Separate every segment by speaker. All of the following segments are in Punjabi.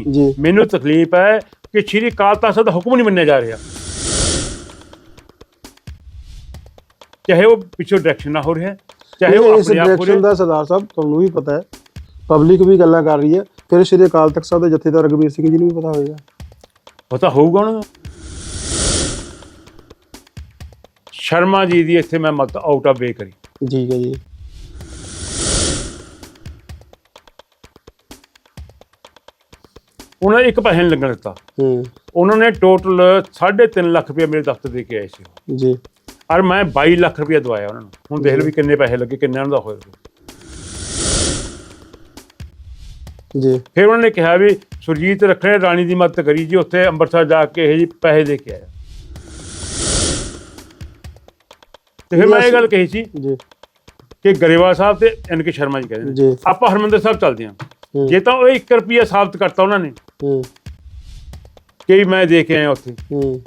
Speaker 1: ਜੀ।
Speaker 2: ਮੈਨੂੰ ਤਕਲੀਫ ਹੈ ਕਿ ਸ਼੍ਰੀ ਅਕਾਲ ਤਖਤ ਦਾ ਹੁਕਮ ਨਹੀਂ ਮੰਨਿਆ ਜਾ ਰਿਹਾ। ਚਾਹੇ ਉਹ ਪਿੱਛੋਂ ਡਾਇਰੈਕਸ਼ਨ ਨਾ ਹੋ ਰਿਹਾ ਚਾਹੇ ਉਹ ਆਪਣੇ ਆਪ ਹੋ ਰਿਹਾ।
Speaker 1: ਦਾ ਸਰਦਾਰ ਸਾਹਿਬ ਤੁਹਾਨੂੰ ਵੀ ਪਤਾ ਹੈ ਪਬਲਿਕ ਵੀ ਗੱਲਾਂ ਕਰ ਰਹੀ ਹੈ ਫਿਰ ਸ਼੍ਰੀ ਅਕਾਲ ਤਖਤ ਸਾਹਿਬ ਦੇ ਜਥੇਦਾਰ ਰਗਵੀਰ ਸਿੰਘ ਜੀ ਨੂੰ ਵੀ ਪਤਾ ਹੋਵੇਗਾ
Speaker 2: ਪਤਾ ਹੋਊਗਾ ਉਹਨਾਂ ਨੂੰ ਸ਼ਰਮਾ ਜੀ ਦੀ ਇੱਥੇ ਮੈਂ ਮਤ ਆਊਟ ਆਫ ਵੇ ਕਰੀ।
Speaker 1: ਠੀਕ ਹੈ ਜੀ।
Speaker 2: ਉਹਨਾਂ ਨੇ ਇੱਕ ਪੈਸੇ ਨਹੀਂ ਲੱਗਣ ਦਿੱਤਾ।
Speaker 1: ਹੂੰ।
Speaker 2: ਉਹਨਾਂ ਨੇ ਟੋਟਲ 3.5 ਲੱਖ ਰੁਪਏ ਮੇਰੇ ਦਫ਼ਤਰ ਦੇ ਕੇ ਆਏ ਸੀ।
Speaker 1: ਜੀ।
Speaker 2: ਔਰ ਮੈਂ 22 ਲੱਖ ਰੁਪਏ ਦਵਾਇਆ ਉਹਨਾਂ ਨੂੰ। ਹੁਣ ਦੇਖ ਲਓ ਵੀ ਕਿੰਨੇ ਪੈਸੇ ਲੱਗੇ ਕਿੰਨੇ ਉਹਨਾਂ ਦਾ ਹੋਇਆ।
Speaker 1: ਜੀ।
Speaker 2: ਫਿਰ ਉਹਨਾਂ ਨੇ ਕਿਹਾ ਵੀ ਸੁਰਜੀਤ ਰੱਖਣੇ ਰਾਣੀ ਦੀ ਮਦਦ ਕਰੀ ਜੀ ਉੱਥੇ ਅੰਮ੍ਰਿਤਸਰ ਜਾ ਕੇ ਇਹ ਜੀ ਪੈਸੇ ਦੇ ਕੇ ਆਇਆ। ਤੇ ਫਿਰ ਮੈਂ ਇਹ ਗੱਲ ਕਹੀ ਸੀ
Speaker 1: ਜੀ।
Speaker 2: ਕਿ ਗਰੇਵਾਲ ਸਾਹਿਬ ਤੇ ਐਨ ਕੇ ਸ਼ਰਮਾ ਜੀ ਕਹਿੰਦੇ ਨੇ। ਆਪਾਂ ਹਰਮੰਦਰ ਸਾਹਿਬ ਚੱਲਦੇ ਹੂੰ, ਜੇ ਤਾਂ ਉਹ 1 ਰੁਪਿਆ ਸਾਬਤ ਕਰਤਾ ਉਹਨਾਂ ਨੇ
Speaker 1: ਹੂੰ।
Speaker 2: ਕਿ ਮੈਂ ਦੇ ਕੇ ਆਇਆ ਉੱਥੇ।
Speaker 1: ਹੂੰ।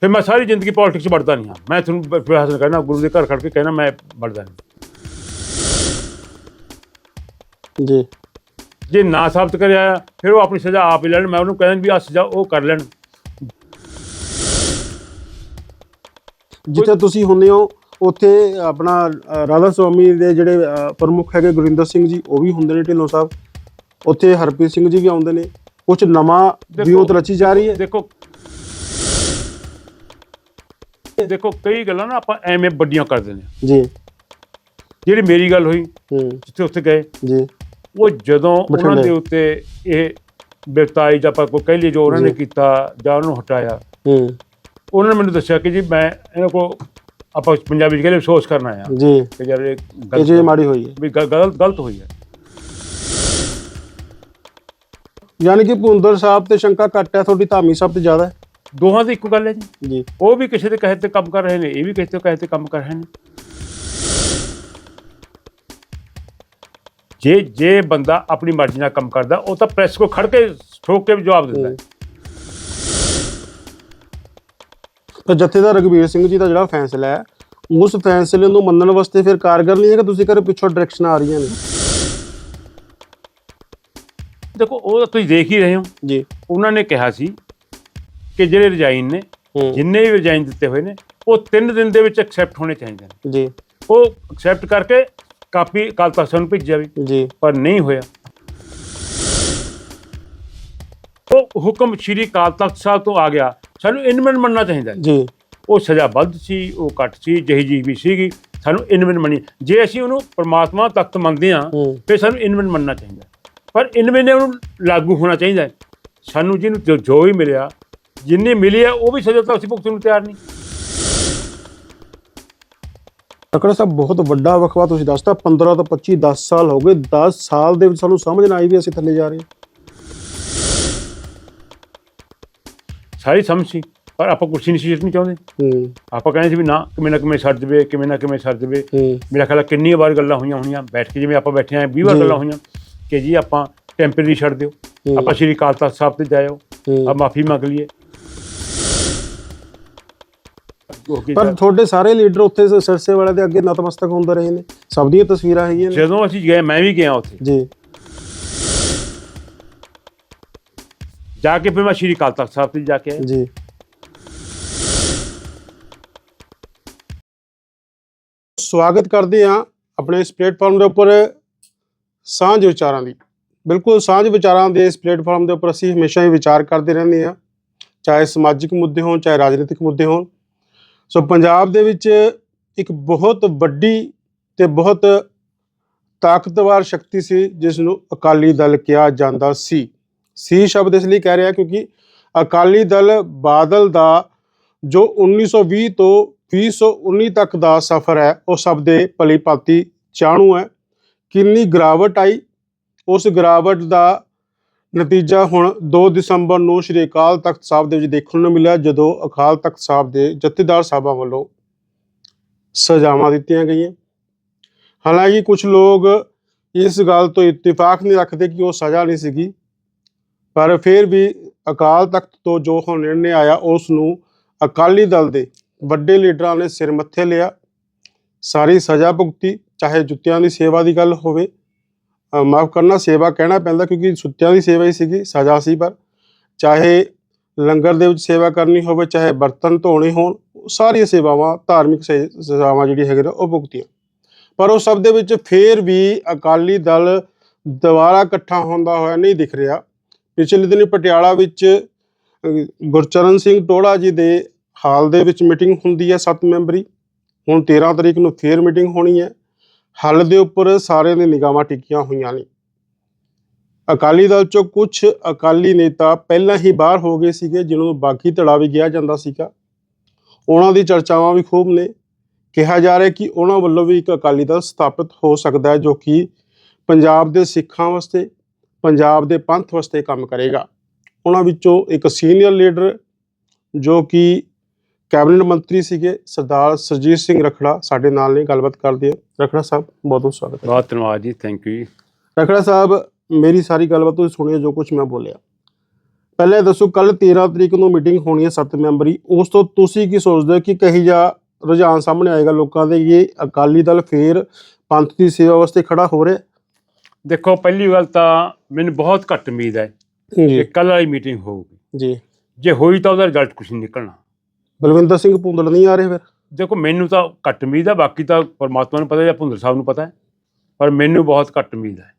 Speaker 2: ਫਿਰ ਮੈਂ ਸਾਰੀ ਜ਼ਿੰਦਗੀ ਪੋਲਿਟਿਕਸ 'ਚ ਵੜਦਾ ਨਹੀਂ ਹਾਂ। ਮੈਂ ਤੁਹਾਨੂੰ ਫਿਲਹਾਲ ਕਹਿਣਾ ਗੁਰੂ ਦੇ ਘਰ ਖੜ ਕੇ ਕਹਿਣਾ ਮੈਂ ਵੜਦਾ ਨਹੀਂ।
Speaker 1: ਜੀ।
Speaker 2: ਜੇ ਨਾ ਸਾਬਤ ਕਰਿਆ ਫਿਰ ਉਹ ਆਪਣੀ ਸਜ਼ਾ ਆਪ ਹੀ ਲੈਣ। ਮੈਂ ਉਹਨੂੰ ਕਹਿੰਦਾ ਵੀ ਆ ਸਜ਼ਾ ਉਹ ਕਰ ਲੈਣ।
Speaker 1: ਜਿੱਥੇ ਤੁਸੀਂ ਹੁੰਦੇ ਹੋ ਉੱਥੇ ਆਪਣਾ ਰਾਧਾ ਸੁਆਮੀ ਦੇ ਜਿਹੜੇ ਪ੍ਰਮੁੱਖ ਹੈਗੇ ਗੁਰਿੰਦਰ ਸਿੰਘ ਜੀ ਉਹ ਵੀ ਹੁੰਦੇ ਨੇ ਢਿੱਲੋਂ ਸਾਹਿਬ। ਉੱਥੇ ਹਰਪ੍ਰੀਤ ਸਿੰਘ ਜੀ ਵੀ ਆਉਂਦੇ ਨੇ। ਕੁਝ ਨਵਾਂ ਵਿਉਂਤ ਰਚੀ ਜਾ ਰਹੀ ਹੈ।
Speaker 2: ਦੇਖੋ। ਦੇਖੋ ਕਈ ਗੱਲਾਂ ਨਾ ਆਪਾਂ ਐਵੇਂ ਵੱਡੀਆਂ ਕਰ ਦਿੰਦੇ ਹਾਂ।
Speaker 1: ਜੀ।
Speaker 2: ਜਿਹੜੀ ਮੇਰੀ ਗੱਲ ਹੋਈ
Speaker 1: ਹੂੰ।
Speaker 2: ਜਿੱਥੇ ਉੱਥੇ ਗਏ
Speaker 1: ਜੀ।
Speaker 2: ਉਹ ਜਦੋਂ ਉਹਨਾਂ
Speaker 1: ਬਠਿੰਡੇ।
Speaker 2: ਦੇ ਉੱਤੇ ਇਹ ਬਿਰਤਾਈ ਜਾਂ ਆਪਾਂ ਕੋਈ ਕਹਿ ਲਈ ਜੋ ਉਹਨਾਂ ਨੇ। ਕੀਤਾ ਜਾਂ ਉਹਨੂੰ ਹਟਾਇਆ
Speaker 1: ਹੂੰ।
Speaker 2: ਉਹਨਾਂ ਨੇ ਮੈਨੂੰ ਦੱਸਿਆ ਕਿ ਜੀ ਮੈਂ ਇਹਨਾਂ ਕੋ ਆਪਾਂ ਪੰਜਾਬੀ ਚ ਕਹਿੰਦੇ ਅਫਸੋਸ ਕਰਨ ਆਇਆ।
Speaker 1: ਜੀ।
Speaker 2: ਕਿ ਯਾਰ ਇਹ
Speaker 1: ਇਹ
Speaker 2: ਗਲਤ
Speaker 1: ਚੀਜ਼ ਮਾੜੀ ਹੋਈ ਹੈ।
Speaker 2: ਵੀ ਗ- ਗਲਤ ਗਲਤ ਹੋਈ ਹੈ।
Speaker 1: ਯਾਨੀ ਕਿ ਭੁੰਦਰ ਸਾਹਿਬ ਤੇ ਸ਼ੰਕਾ ਘੱਟ ਹੈ ਤੁਹਾਡੀ ਧਾਮੀ ਸਾਹਿਬ ਤੇ ਜ਼ਿਆਦਾ ਹੈ।
Speaker 2: ਦੋਹਾਂ ਦੀ ਇੱਕੋ ਗੱਲ ਹੈ ਜੀ।
Speaker 1: ਜੀ।
Speaker 2: ਉਹ ਵੀ ਕਿਸੇ ਦੇ ਕਹੇ ਤੇ ਕੰਮ ਕਰ ਰਹੇ ਨੇ ਇਹ ਵੀ ਕਿਸੇ ਦੇ ਕਹੇ ਤੇ ਕੰਮ ਕਰ ਰਹੇ ਨੇ। ਜੇ ਜੇ ਬੰਦਾ ਆਪਣੀ ਮਰਜ਼ੀ ਨਾਲ ਕੰਮ ਕਰਦਾ ਉਹ ਤਾਂ ਪ੍ਰੈਸ ਕੋ ਖੜ ਕੇ ਠੋਕ ਕੇ ਵੀ ਜਵਾਬ ਦਿੰਦਾ ਹੈ।
Speaker 1: ਤਾਂ ਜਥੇਦਾਰ ਰਗਵੀਰ ਸਿੰਘ ਜੀ ਦਾ ਜਿਹੜਾ ਫੈਸਲਾ ਹੈ ਉਸ ਫੈਸਲੇ ਨੂੰ ਮੰਨਣ ਵਾਸਤੇ ਫਿਰ ਕਾਰਗਰ ਨਹੀਂ ਹੈ ਕਿ ਤੁਸੀਂ ਕਰ ਪਿੱਛੋਂ ਡਾਇਰੈਕਸ਼ਨ ਆ ਰਹੀਆਂ ਨੇ।
Speaker 2: ਦੇਖੋ ਉਹ ਤਾਂ ਤੁਸੀਂ ਦੇਖ ਹੀ ਰਹੇ ਹੋ।
Speaker 1: ਜੀ।
Speaker 2: ਉਹਨਾਂ ਨੇ ਕਿਹਾ ਸੀ ਕਿ ਜਿਹੜੇ ਰਿਜ਼ਾਈਨ ਨੇ ਜਿੰਨੇ ਵੀ ਰਿਜ਼ਾਈਨ ਦਿੱਤੇ ਹੋਏ ਨੇ ਉਹ 3 ਦਿਨ ਦੇ ਵਿੱਚ ਐਕਸੈਪਟ ਹੋਣੇ ਚਾਹੀਦੇ ਨੇ।
Speaker 1: ਜੀ।
Speaker 2: ਉਹ ਐਕਸੈਪਟ ਕਰਕੇ ਕਾਪੀ ਕੱਲ ਤੱਕ ਸਾਨੂੰ ਭੇਜਿਆ ਵੀ
Speaker 1: ਜੀ।
Speaker 2: ਪਰ ਨਹੀਂ ਹੋਇਆ। ਉਹ ਹੁਕਮ ਸ਼੍ਰੀ ਅਕਾਲ ਤਖਤ ਸਾਹਿਬ ਤੋਂ ਆ ਗਿਆ। ਸਾਨੂੰ ਇਨਮਨ ਮੰਨਣਾ ਚਾਹੀਦਾ।
Speaker 1: ਜੀ।
Speaker 2: ਉਹ ਸਜ਼ਾ ਵੱਧ ਸੀ ਉਹ ਘੱਟ ਸੀ ਜਿਹੀ ਜੀ ਵੀ ਸੀਗੀ। ਸਾਨੂੰ ਇਨਮਨ ਮੰਨੀ ਜੇ ਅਸੀਂ ਉਹਨੂੰ ਪਰਮਾਤਮਾ ਤਖਤ ਮੰਨਦੇ ਹੂੰ ਫਿਰ ਸਾਨੂੰ ਇਨਮਨ ਮੰਨਣਾ ਚਾਹੀਦਾ। ਪਰ ਇਨਮਨ ਨੇ ਉਹਨੂੰ ਲਾਗੂ ਹੋਣਾ ਚਾਹੀਦਾ ਹੈ। ਸਾਨੂੰ ਜਿਹਨੂੰ ਜੋ- ਵੀ ਮਿਲਿਆ ਜਿੰਨੇ ਮਿਲੇ ਆ ਉਹ ਵੀ ਸਜ਼ਾ ਤਾਂ ਅਸੀਂ ਭੁਗਤਣ ਨੂੰ ਤਿਆਰ ਨਹੀਂ।
Speaker 1: ਤਕੜਾ ਸਾਹਿਬ ਬਹੁਤ ਵੱਡਾ ਵਕਵਾ ਤੁਸੀਂ ਦੱਸਤਾ। 15 ਤੋਂ 25 10 ਸਾਲ ਹੋ ਗਏ। 10 ਸਾਲ ਦੇ ਵਿੱਚ ਸਾਨੂੰ ਸਮਝ ਨਾ ਆਈ ਵੀ ਅਸੀਂ ਥੱਲੇ ਜਾ ਰਹੇ ਹਾਂ।
Speaker 2: ਸਾਰੀ ਸਮਝ ਸੀ ਪਰ ਆਪਾਂ ਕੁਰਸੀ ਨਹੀਂ ਸੀ ਜਿੱਤਣੀ ਚਾਹੁੰਦੇ।
Speaker 1: ਹੂੰ।
Speaker 2: ਆਪਾਂ ਕਹਿੰਦੇ ਸੀ ਵੀ ਨਾ ਕਿਵੇਂ ਨਾ ਕਿਵੇਂ ਸਰ ਜਵੇ ਕਿਵੇਂ ਨਾ ਕਿਵੇਂ ਜਵੇ।
Speaker 1: ਹੂੰ।
Speaker 2: ਮੇਰਾ ਖਿਆਲ ਹੈ ਕਿੰਨੀ ਵਾਰ ਗੱਲਾਂ ਹੋਈਆਂ ਹੋਣੀਆਂ। ਬੈਠ ਕੇ ਜਿਵੇਂ ਆਪਾਂ ਬੈਠੇ ਆਂ 20 ਵਾਰ। ਗੱਲਾਂ ਹੋਈਆਂ। ਕਿ ਜੀ ਆਪਾਂ ਟੈਂਪਰੇਰੀ ਛੱਡ ਦਿਓ। ਆਪਾਂ ਸ਼੍ਰੀ ਅਕਾਲ ਤਖਤ ਸਾਹਿਬ ਤੇ ਜਾਇਓ। ਆ ਮਾਫੀ ਮੰਗ ਲਈਏ।
Speaker 1: ਪਰ ਤੁਹਾਡੇ ਸਾਰੇ ਲੀਡਰ ਉੱਥੇ ਸਿਰਸੇ ਵਾਲੇ ਦੇ ਅੱਗੇ ਨਤਮਸਤਕ ਹੁੰਦੇ ਰਹੇ ਨੇ। ਸਭ ਦੀਆਂ ਤਸਵੀਰਾਂ ਹੈਗੀਆਂ ਨੇ।
Speaker 2: ਜਦੋਂ ਅਸੀਂ ਗਏ ਮੈਂ ਵੀ ਗਿਆ ਉੱਥੇ।
Speaker 1: ਜੀ।
Speaker 2: ਜਾ ਕੇ ਫਿਰ ਮੈਂ ਸ਼੍ਰੀ ਅਕਾਲ ਤਖਤ ਸਾਹਿਬ ਤੇ ਜਾ ਕੇ ਆਇਆ।
Speaker 1: ਜੀ। ਸਵਾਗਤ ਕਰਦੇ ਹਾਂ ਆਪਣੇ ਇਸ ਪਲੇਟਫਾਰਮ ਦੇ ਉੱਪਰ ਸਾਂਝ ਵਿਚਾਰਾਂ ਦੀ। ਬਿਲਕੁਲ ਸਾਂਝ ਵਿਚਾਰਾਂ ਦੇ ਇਸ ਪਲੇਟਫਾਰਮ ਦੇ ਉੱਪਰ ਅਸੀਂ ਹਮੇਸ਼ਾ ਹੀ ਵਿਚਾਰ ਕਰਦੇ ਰਹਿੰਦੇ ਹਾਂ। ਚਾਹੇ ਸਮਾਜਿਕ ਮੁੱਦੇ ਹੋਣ, ਚਾਹੇ ਰਾਜਨੀਤਿਕ ਮੁੱਦੇ ਹੋਣ। ਸੋ ਪੰਜਾਬ ਦੇ ਵਿੱਚ ਇੱਕ ਬਹੁਤ ਵੱਡੀ ਤੇ ਬਹੁਤ ਤਾਕਤਵਰ ਸ਼ਕਤੀ ਸੀ, ਜਿਸ ਨੂੰ ਅਕਾਲੀ ਦਲ ਕਿਹਾ ਜਾਂਦਾ ਸੀ। ਸੀ ਸ਼ਬਦ ਇਸ ਲਈ ਕਹਿ ਰਿਹਾ ਕਿਉਂਕਿ ਅਕਾਲੀ ਦਲ ਬਾਦਲ ਦਾ ਜੋ 1920 ਤੋਂ 2019 ਤੱਕ ਦਾ ਸਫ਼ਰ ਹੈ, ਉਹ ਸਭ ਦੇ ਭਲੀ ਭਾਂਤੀ ਚਾਣੂ ਹੈ। ਕਿੰਨੀ ਗਿਰਾਵਟ ਆਈ। ਉਸ ਗਿਰਾਵਟ ਦਾ ਨਤੀਜਾ ਹੁਣ 2 ਦਸੰਬਰ ਨੂੰ ਸ਼੍ਰੀ ਅਕਾਲ ਤਖਤ ਸਾਹਿਬ ਦੇ ਵਿੱਚ ਦੇਖਣ ਨੂੰ ਮਿਲਿਆ, ਜਦੋਂ ਅਕਾਲ ਤਖਤ ਸਾਹਿਬ ਦੇ ਜਥੇਦਾਰ ਸਾਹਿਬਾਂ ਵੱਲੋਂ ਸਜ਼ਾਵਾਂ ਦਿੱਤੀਆਂ ਗਈਆਂ। ਹਾਲਾਂਕਿ ਕੁਝ ਲੋਕ ਇਸ ਗੱਲ ਤੋਂ ਇਤਫਾਕ ਨਹੀਂ ਰੱਖਦੇ ਕਿ ਉਹ ਸਜ਼ਾ ਨਹੀਂ ਸੀਗੀ, ਪਰ ਫਿਰ ਵੀ ਅਕਾਲ ਤਖਤ ਤੋਂ ਜੋ ਹੁਣ ਨਿਰਣੇ ਆਇਆ, ਉਸ ਨੂੰ ਅਕਾਲੀ ਦਲ ਦੇ ਵੱਡੇ ਲੀਡਰਾਂ ਨੇ ਸਿਰ ਮੱਥੇ ਲਿਆ, ਸਾਰੀ ਸਜ਼ਾ ਭੁਗਤੀ। ਚਾਹੇ ਜੁੱਤਿਆਂ ਦੀ ਸੇਵਾ ਦੀ ਗੱਲ ਹੋਵੇ ਮਾਫ ਕਰਨਾ, ਸੇਵਾ ਕਹਿਣਾ ਪੈਂਦਾ ਕਿਉਂਕਿ ਸੁੱਤਿਆਂ ਦੀ ਸੇਵਾ ਹੀ ਸੀਗੀ, ਸਜ਼ਾ ਸੀ ਪਰ ਚਾਹੇ ਲੰਗਰ ਦੇ ਵਿੱਚ ਸੇਵਾ ਕਰਨੀ ਹੋਵੇ, ਚਾਹੇ ਬਰਤਨ ਧੋਣੇ ਹੋਣ ਸਾਰੀਆਂ ਸੇਵਾਵਾਂ, ਧਾਰਮਿਕ ਸੇ- ਸੇਵਾਵਾਂ ਜਿਹੜੀ ਹੈਗੇ ਨੇ, ਉਹ ਭੁਗਤੀਆਂ। ਪਰ ਉਹ ਸਭ ਦੇ ਵਿੱਚ ਫੇਰ ਵੀ ਅਕਾਲੀ ਦਲ ਦੁਬਾਰਾ ਇਕੱਠਾ ਹੁੰਦਾ ਹੋਇਆ ਨਹੀਂ ਦਿਖ ਰਿਹਾ। ਪਿਛਲੇ ਦਿਨੀ ਪਟਿਆਲਾ ਵਿੱਚ ਗੁਰਚਰਨ ਸਿੰਘ ਟੋੜਾ ਜੀ ਦੇ ਹਾਲ ਦੇ ਵਿੱਚ ਮੀਟਿੰਗ ਹੁੰਦੀ ਹੈ 7 ਮੈਂਬਰੀ। ਹੁਣ 13 ਤਰੀਕ ਨੂੰ ਫੇਰ ਮੀਟਿੰਗ ਹੋਣੀ ਹੈ। ਹੱਲ ਦੇ ਉੱਪਰ ਸਾਰਿਆਂ ਦੀ ਨਿਗਾਹਾਂ ਟਿਕੀਆਂ ਹੋਈਆਂ ਨੇ। ਅਕਾਲੀ ਦਲ ਚੋਂ ਕੁਝ ਅਕਾਲੀ ਨੇਤਾ ਪਹਿਲਾਂ ਹੀ ਬਾਹਰ ਹੋ ਗਏ ਸੀਗੇ ਜਿਹਨਾਂ ਨੂੰ ਬਾਕੀ ਧੜਾ ਵੀ ਗਿਆ ਜਾਂਦਾ ਸੀਗਾ। ਉਹਨਾਂ ਦੀ ਚਰਚਾਵਾਂ ਵੀ ਖੂਬ ਨੇ। ਕਿਹਾ ਜਾ ਰਿਹਾ ਕਿ ਉਹਨਾਂ ਵੱਲੋਂ ਵੀ ਇੱਕ ਅਕਾਲੀ ਦਲ ਸਥਾਪਿਤ ਹੋ ਸਕਦਾ ਹੈ, ਜੋ ਕਿ ਪੰਜਾਬ ਦੇ ਸਿੱਖਾਂ ਵਾਸਤੇ, ਪੰਜਾਬ ਦੇ ਪੰਥ ਵਾਸਤੇ ਕੰਮ ਕਰੇਗਾ। ਉਹਨਾਂ ਵਿੱਚੋਂ ਇੱਕ ਸੀਨੀਅਰ ਲੀਡਰ, ਜੋ ਕਿ ਕੈਬਨਿਟ ਮੰਤਰੀ ਸੀਗੇ ਸਰਦਾਰ ਸਰਜੀਤ ਸਿੰਘ ਰਖੜਾ ਸਾਡੇ ਨਾਲ ਨੇ ਗੱਲਬਾਤ ਕਰਦੇ ਆ। ਰਖੜਾ ਸਾਹਿਬ ਬਹੁਤ ਬਹੁਤ ਸਵਾਗਤ ਹੈ।
Speaker 2: ਬਹੁਤ ਧੰਨਵਾਦ ਜੀ ਥੈਂਕ ਯੂ
Speaker 1: ਰਖੜਾ ਸਾਹਿਬ ਮੇਰੀ ਸਾਰੀ ਗੱਲਬਾਤ ਤੁਸੀਂ ਸੁਣਿਓ ਜੋ ਕੁਝ ਮੈਂ ਬੋਲਿਆ। ਪਹਿਲਾਂ ਦੱਸੋ ਕੱਲ 13 ਤਰੀਕ ਨੂੰ ਮੀਟਿੰਗ ਹੋਣੀ ਹੈ 7 ਮੈਂਬਰੀ। ਉਸ ਤੋਂ ਤੁਸੀਂ ਕੀ ਸੋਚਦੇ ਹੋ ਕਿ ਕਹੀ ਜਾ ਰੁਝਾਨ ਸਾਹਮਣੇ ਆਏਗਾ ਲੋਕਾਂ ਦੇ ਇਹ ਅਕਾਲੀ ਦਲ ਫੇਰ ਪੰਥ ਦੀ ਸੇਵਾ ਵਾਸਤੇ ਖੜਾ ਹੋ ਰਿਹਾ?
Speaker 2: ਦੇਖੋ ਪਹਿਲੀ ਗੱਲ ਤਾਂ ਮੈਨੂੰ ਬਹੁਤ ਘੱਟ ਉਮੀਦ ਹੈ ਕਿ
Speaker 1: ਜੀ
Speaker 2: ਕੱਲ ਵਾਲੀ ਮੀਟਿੰਗ ਹੋਊਗੀ।
Speaker 1: ਜੀ।
Speaker 2: ਜੇ ਹੋਈ ਤਾਂ ਉਹਦਾ ਰਿਜ਼ਲਟ ਕੁਝ ਨਹੀਂ ਨਿਕਲਣਾ।
Speaker 1: ਬਲਵਿੰਦਰ ਸਿੰਘ ਭੁੰਦੜ ਨਹੀਂ ਆ ਰਹੇ ਫਿਰ?
Speaker 2: ਦੇਖੋ ਮੈਨੂੰ ਤਾਂ ਘੱਟ ਉਮੀਦ ਹੈ ਬਾਕੀ ਤਾਂ ਪਰਮਾਤਮਾ ਨੂੰ ਪਤਾ ਜਾਂ ਭੁੰਦਰ ਸਾਹਿਬ ਨੂੰ ਪਤਾ ਹੈ ਪਰ ਮੈਨੂੰ ਬਹੁਤ ਘੱਟ ਉਮੀਦ ਹੈ।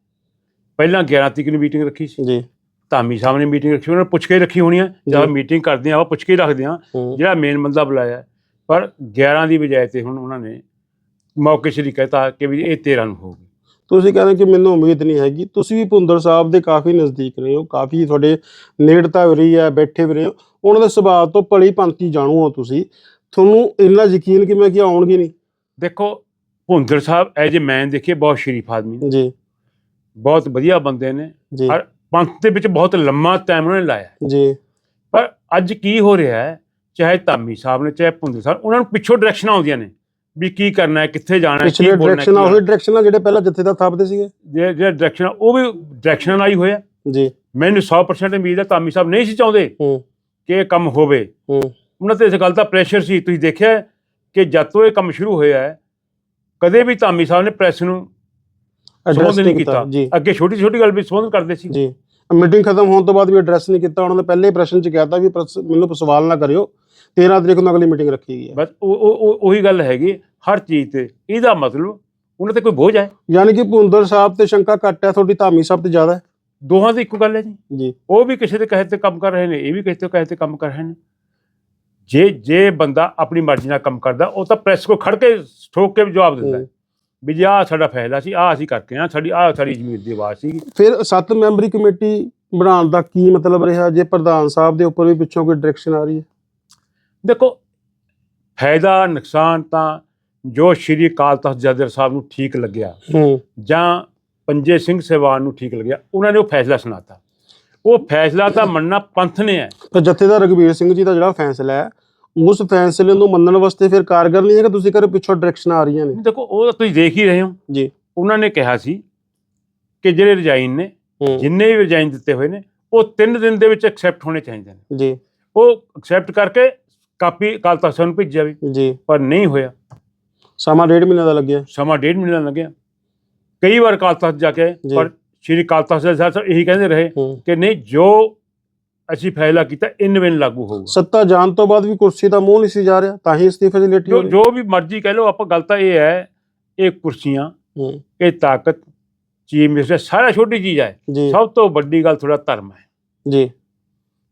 Speaker 2: ਪਹਿਲਾਂ 11 ਤਰੀਕ ਨੂੰ ਮੀਟਿੰਗ ਰੱਖੀ ਸੀ।
Speaker 1: ਜੀ।
Speaker 2: ਧਾਮੀ ਸਾਹਿਬ ਨੇ ਮੀਟਿੰਗ ਰੱਖੀ ਉਹਨਾਂ ਨੇ ਪੁੱਛ ਕੇ ਰੱਖੀ ਹੋਣੀ ਹੈ ਜਦ। ਮੀਟਿੰਗ ਕਰਦੇ ਆ ਉਹ ਪੁੱਛ ਕੇ ਰੱਖਦੇ ਆ ਜਿਹੜਾ ਮੇਨ ਬੰਦਾ ਬੁਲਾਇਆ। ਪਰ 11 ਦੀ ਬਜਾਏ ਤੇ ਹੁਣ ਉਹਨਾਂ ਨੇ ਮੌਕੇ ਸ਼ਰੀ ਕਹਤਾ ਕਿ ਵੀ ਇਹ 13 ਨੂੰ ਹੋਊਗੀ।
Speaker 1: ਤੁਸੀਂ ਕਹਿੰਦੇ ਕਿ ਮੈਨੂੰ ਉਮੀਦ ਨਹੀਂ ਹੈਗੀ। ਤੁਸੀਂ ਵੀ ਭੁੰਦੜ ਸਾਹਿਬ ਦੇ ਕਾਫੀ ਨਜ਼ਦੀਕ ਰਹੇ ਹੋ ਕਾਫੀ ਤੁਹਾਡੇ ਨੇੜਤਾ ਵੀ ਰਹੀ ਹੈ ਬੈਠੇ ਵੀ ਰਹੇ ਹੋ। ਉਹਨਾਂ ਦੇ ਸੁਭਾਅ ਤੋਂ ਭਲੀ ਭਾਂਤੀ ਜਾਣੂ ਹੋ ਤੁਸੀਂ। ਤੁਹਾਨੂੰ ਇੰਨਾ ਯਕੀਨ ਕਿ ਮੈਂ ਕਿ ਆਉਣਗੇ ਨਹੀਂ?
Speaker 2: ਦੇਖੋ ਭੁੰਦਰ ਸਾਹਿਬ ਐਜ ਮੈਨ ਦੇਖੀਏ ਬਹੁਤ ਸ਼ਰੀਫ ਆਦਮੀ
Speaker 1: ਜੀ।
Speaker 2: ਬਹੁਤ ਵਧੀਆ ਬੰਦੇ ਨੇ।
Speaker 1: ਜੀ।
Speaker 2: ਔਰ ਪੰਥ ਦੇ ਵਿੱਚ ਬਹੁਤ ਲੰਮਾ ਟਾਈਮ ਉਹਨਾਂ ਨੇ ਲਾਇਆ। ਹੈ।
Speaker 1: ਜੀ।
Speaker 2: ਪਰ ਅੱਜ ਕੀ ਹੋ ਰਿਹਾ ਹੈ ਚਾਹੇ ਧਾਮੀ ਸਾਹਿਬ ਨੇ ਚਾਹੇ ਭੁੰਦਰ ਸਾਹਿਬ ਉਹਨਾਂ ਨੂੰ ਪਿੱਛੋਂ ਡਾਇਰੈਕਸ਼ਨਾਂ ਆਉਂਦੀਆਂ ਨੇ ਵੀ ਕੀ ਕਰਨਾ ਹੈ ਕਿੱਥੇ ਜਾਣਾ ਹੈ ਕੀ ਬੋਲਣਾ
Speaker 1: ਡਾਇਰੈਕਸ਼ਨ ਉਹੀ ਡਾਇਰੈਕਸ਼ਨ ਜਿਹੜੇ ਪਹਿਲਾਂ ਜਿੱਥੇ ਦਾ ਥਾਪਦੇ ਸੀਗੇ।
Speaker 2: ਜੇ ਜਿਹੜਾ ਡਾਇਰੈਕਸ਼ਨ ਉਹ ਵੀ ਡਾਇਰੈਕਸ਼ਨ ਹੀ ਹੋਇਆ
Speaker 1: ਜੀ।
Speaker 2: ਮੈਨੂੰ 100% ਉਮੀਦ ਹੈ ਧਾਮੀ ਸਾਹਿਬ ਨਹੀਂ ਸੀ ਚਾਹੁੰਦੇ।
Speaker 1: ਹੂੰ।
Speaker 2: ਕਿ ਇਹ ਕੰਮ ਹੋਵੇ।
Speaker 1: ਹੂੰ।
Speaker 2: ਉਹਨਾਂ ਤੇ ਇਸ ਗੱਲ ਦਾ ਪ੍ਰੈਸ਼ਰ ਸੀ। ਤੁਸੀਂ ਦੇਖਿਆ ਕਿ ਜਦ ਤੋਂ ਇਹ ਕੰਮ ਸ਼ੁਰੂ ਹੋਇਆ ਹੈ ਕਦੇ ਵੀ ਧਾਮੀ ਸਾਹਿਬ ਨੇ ਪ੍ਰੈਸ ਨੂੰ
Speaker 1: ਐਡਰੈਸ
Speaker 2: ਨਹੀਂ ਕੀਤਾ। ਅੱਗੇ ਛੋਟੀ ਛੋਟੀ ਗੱਲ ਵੀ ਸੰਬੋਧਨ ਕਰਦੇ ਸੀ।
Speaker 1: ਜੀ। ਮੀਟਿੰਗ ਖਤਮ ਹੋਣ ਤੋਂ ਬਾਅਦ ਵੀ ਐਡਰੈਸ ਨਹੀਂ ਕੀਤਾ। ਉਹਨਾਂ ਨੇ ਪਹਿਲੇ ਹੀ ਪ੍ਰਸ਼ਨ ਚ ਕਹਿਤਾ ਵੀ ਮੈਨੂੰ ਸਵਾਲ ਨਾ ਕਰਿਓ। 13 ਤਰੀਕ ਨੂੰ ਅਗਲੀ ਮੀਟਿੰਗ ਰੱਖੀ ਗਈ ਹੈ।
Speaker 2: ਬਸ ਉਹ ਉਹ- ਉਹ ਉਹੀ ਗੱਲ ਹੈਗੀ। ਹਰ ਚੀਜ਼ ਤੇ ਇਹਦਾ ਮਤਲਬ ਉਹਨਾਂ ਤੇ ਕੋਈ ਬੋਝ ਹੈ।
Speaker 1: ਯਾਨੀ ਕਿ ਭੁੰਦਰ ਸਾਹਿਬ ਤੇ ਸ਼ੰਕਾ ਘੱਟ ਹੈ। ਤੁਹਾਡੀ ਧਾਮੀ ਸਾਹਿਬ ਤੇ ਜ਼ਿਆਦਾ ਹੈ।
Speaker 2: ਦੋਹਾਂ ਦੀ ਇੱਕੋ ਗੱਲ ਹੈ ਜੀ।
Speaker 1: ਜੀ।
Speaker 2: ਉਹ ਵੀ ਕਿਸੇ ਦੇ ਕਹੇ ਤੇ ਕੰਮ ਕਰ ਰਹੇ ਨੇ ਇਹ ਵੀ ਕਿਸੇ ਦੇ ਕਹੇ ਤੇ ਕੰਮ ਕਰ ਰਹੇ ਨੇ। ਜੇ ਜੇ ਬੰਦਾ ਆਪਣੀ ਮਰਜ਼ੀ ਨਾਲ ਕੰਮ ਕਰਦਾ ਉਹ ਤਾਂ ਪ੍ਰੈਸ ਕੋ ਖੜ ਕੇ ਠੋਕ ਕੇ ਜਵਾਬ ਦਿੰਦਾ ਹੈ। ਵੀ ਜੀ ਆਹ ਸਾਡਾ ਫੈਸਲਾ ਸੀ ਆਹ ਅਸੀਂ ਕਰਕੇ ਆ ਸਾਡੀ ਆਹ ਸਾਡੀ ਜ਼ਮੀਰ ਦੀ ਆਵਾਜ਼ ਸੀ
Speaker 1: ਫਿਰ 7 ਮੈਂਬਰੀ ਕਮੇਟੀ ਬਣਾਉਣ ਦਾ ਕੀ ਮਤਲਬ ਰਿਹਾ ਜੇ ਪ੍ਰਧਾਨ ਸਾਹਿਬ ਦੇ ਉੱਪਰ ਵੀ ਪਿੱਛੋਂ ਕੋਈ ਡਾਇਰੈਕਸ਼ਨ ਆ ਰਹੀ ਹੈ?
Speaker 2: ਦੇਖੋ ਫਾਇਦਾ ਨੁਕਸਾਨ ਤਾਂ ਜੋ ਸ਼੍ਰੀ ਅਕਾਲ ਤਖਤ ਜਦਰ ਸਾਹਿਬ ਨੂੰ ਠੀਕ ਲੱਗਿਆ।
Speaker 1: ਹੂੰ।
Speaker 2: ਜਾਂ ਪੰਜੇ ਸਿੰਘ ਸਹਿਬਾਨ ਨੂੰ ਠੀਕ ਲੱਗਿਆ। ਉਹਨਾਂ ਨੇ ਉਹ ਫੈਸਲਾ ਸੁਣਾਤਾ। ਉਹ ਫੈਸਲਾ ਤਾਂ ਮੰਨਣਾ ਪੰਥ ਨੇ ਹੈ।
Speaker 1: ਪਰ ਜਥੇਦਾਰ ਰਗਵੀਰ ਸਿੰਘ ਜੀ ਦਾ ਜਿਹੜਾ ਫੈਸਲਾ ਹੈ ਉਸ ਫੈਸਲੇ ਨੂੰ ਮੰਨਣ ਵਾਸਤੇ ਫਿਰ ਕਾਰਗਰ ਨਹੀਂ ਹੈ ਕਿ ਤੁਸੀਂ ਕਰੇ ਪਿੱਛੋਂ ਡਾਇਰੈਕਸ਼ਨ ਆ ਰਹੀਆਂ ਨੇ?
Speaker 2: ਦੇਖੋ ਉਹ ਤਾਂ ਤੁਸੀਂ ਦੇਖ ਹੀ ਰਹੇ ਹੋ।
Speaker 1: ਜੀ।
Speaker 2: ਉਹਨਾਂ ਨੇ ਕਿਹਾ ਸੀ ਕਿ ਜਿਹੜੇ ਰਿਜ਼ਾਈਨ ਨੇ ਜਿੰਨੇ ਵੀ ਰਿਜ਼ਾਈਨ ਦਿੱਤੇ ਹੋਏ ਨੇ ਉਹ 3 ਦਿਨ ਦੇ ਵਿੱਚ ਐਕਸੈਪਟ ਹੋਣੇ ਚਾਹੀਦੇ ਨੇ।
Speaker 1: ਜੀ।
Speaker 2: ਉਹ ਐਕਸੈਪਟ ਕਰਕੇ ਕਾਪੀ ਅਕਾਲ ਤਖਤ ਨੂੰ ਭੇਜਿਆ ਵੀ।
Speaker 1: ਜੀ।
Speaker 2: ਪਰ ਨਹੀਂ ਹੋਇਆ।
Speaker 1: ਸਮਾਂ ਡੇਢ ਮਹੀਨੇ ਦਾ ਲੱਗਿਆ।
Speaker 2: ਸਮਾਂ ਡੇਢ ਮਹੀਨਾ ਲੱਗਿਆ। ਕਈ ਵਾਰ ਅਕਾਲ ਤਖਤ ਜਾ ਕੇ। ਪਰ ਸ਼੍ਰੀ ਅਕਾਲ ਤਖਤ ਸਾਹਿਬ ਇਹੀ ਕਹਿੰਦੇ ਰਹੇ ਕਿ ਨਹੀਂ ਜੋ ਅਸੀਂ ਫੈਸਲਾ ਕੀਤਾ ਇਨ ਵੇਨ ਲਾਗੂ ਹੋਊਗਾ।
Speaker 1: ਸੱਤਾ ਜਾਣ ਤੋਂ ਬਾਅਦ ਵੀ ਕੁਰਸੀ ਦਾ ਮੂੰਹ ਨਹੀਂ ਸੀ ਜਾ ਰਿਹਾ ਤਾਂ ਹੀ ਅਸਤੀਫੇ ਦੀ ਲੇਟੀ
Speaker 2: ਜੋ ਵੀ ਮਰਜ਼ੀ ਕਹਿ ਲਓ ਆਪਾਂ ਗੱਲ ਤਾਂ ਇਹ ਹੈ ਇਹ ਕੁਰਸੀਆਂ ਇਹ ਤਾਕਤ ਚੀਫ ਮਿਨਿਸਟਰ ਸਾਰਾ ਛੋਟੀ ਚੀਜ਼ ਹੈ। ਸਭ ਤੋਂ ਵੱਡੀ ਗੱਲ ਥੋੜਾ ਧਰਮ ਹੈ।
Speaker 1: ਜੀ।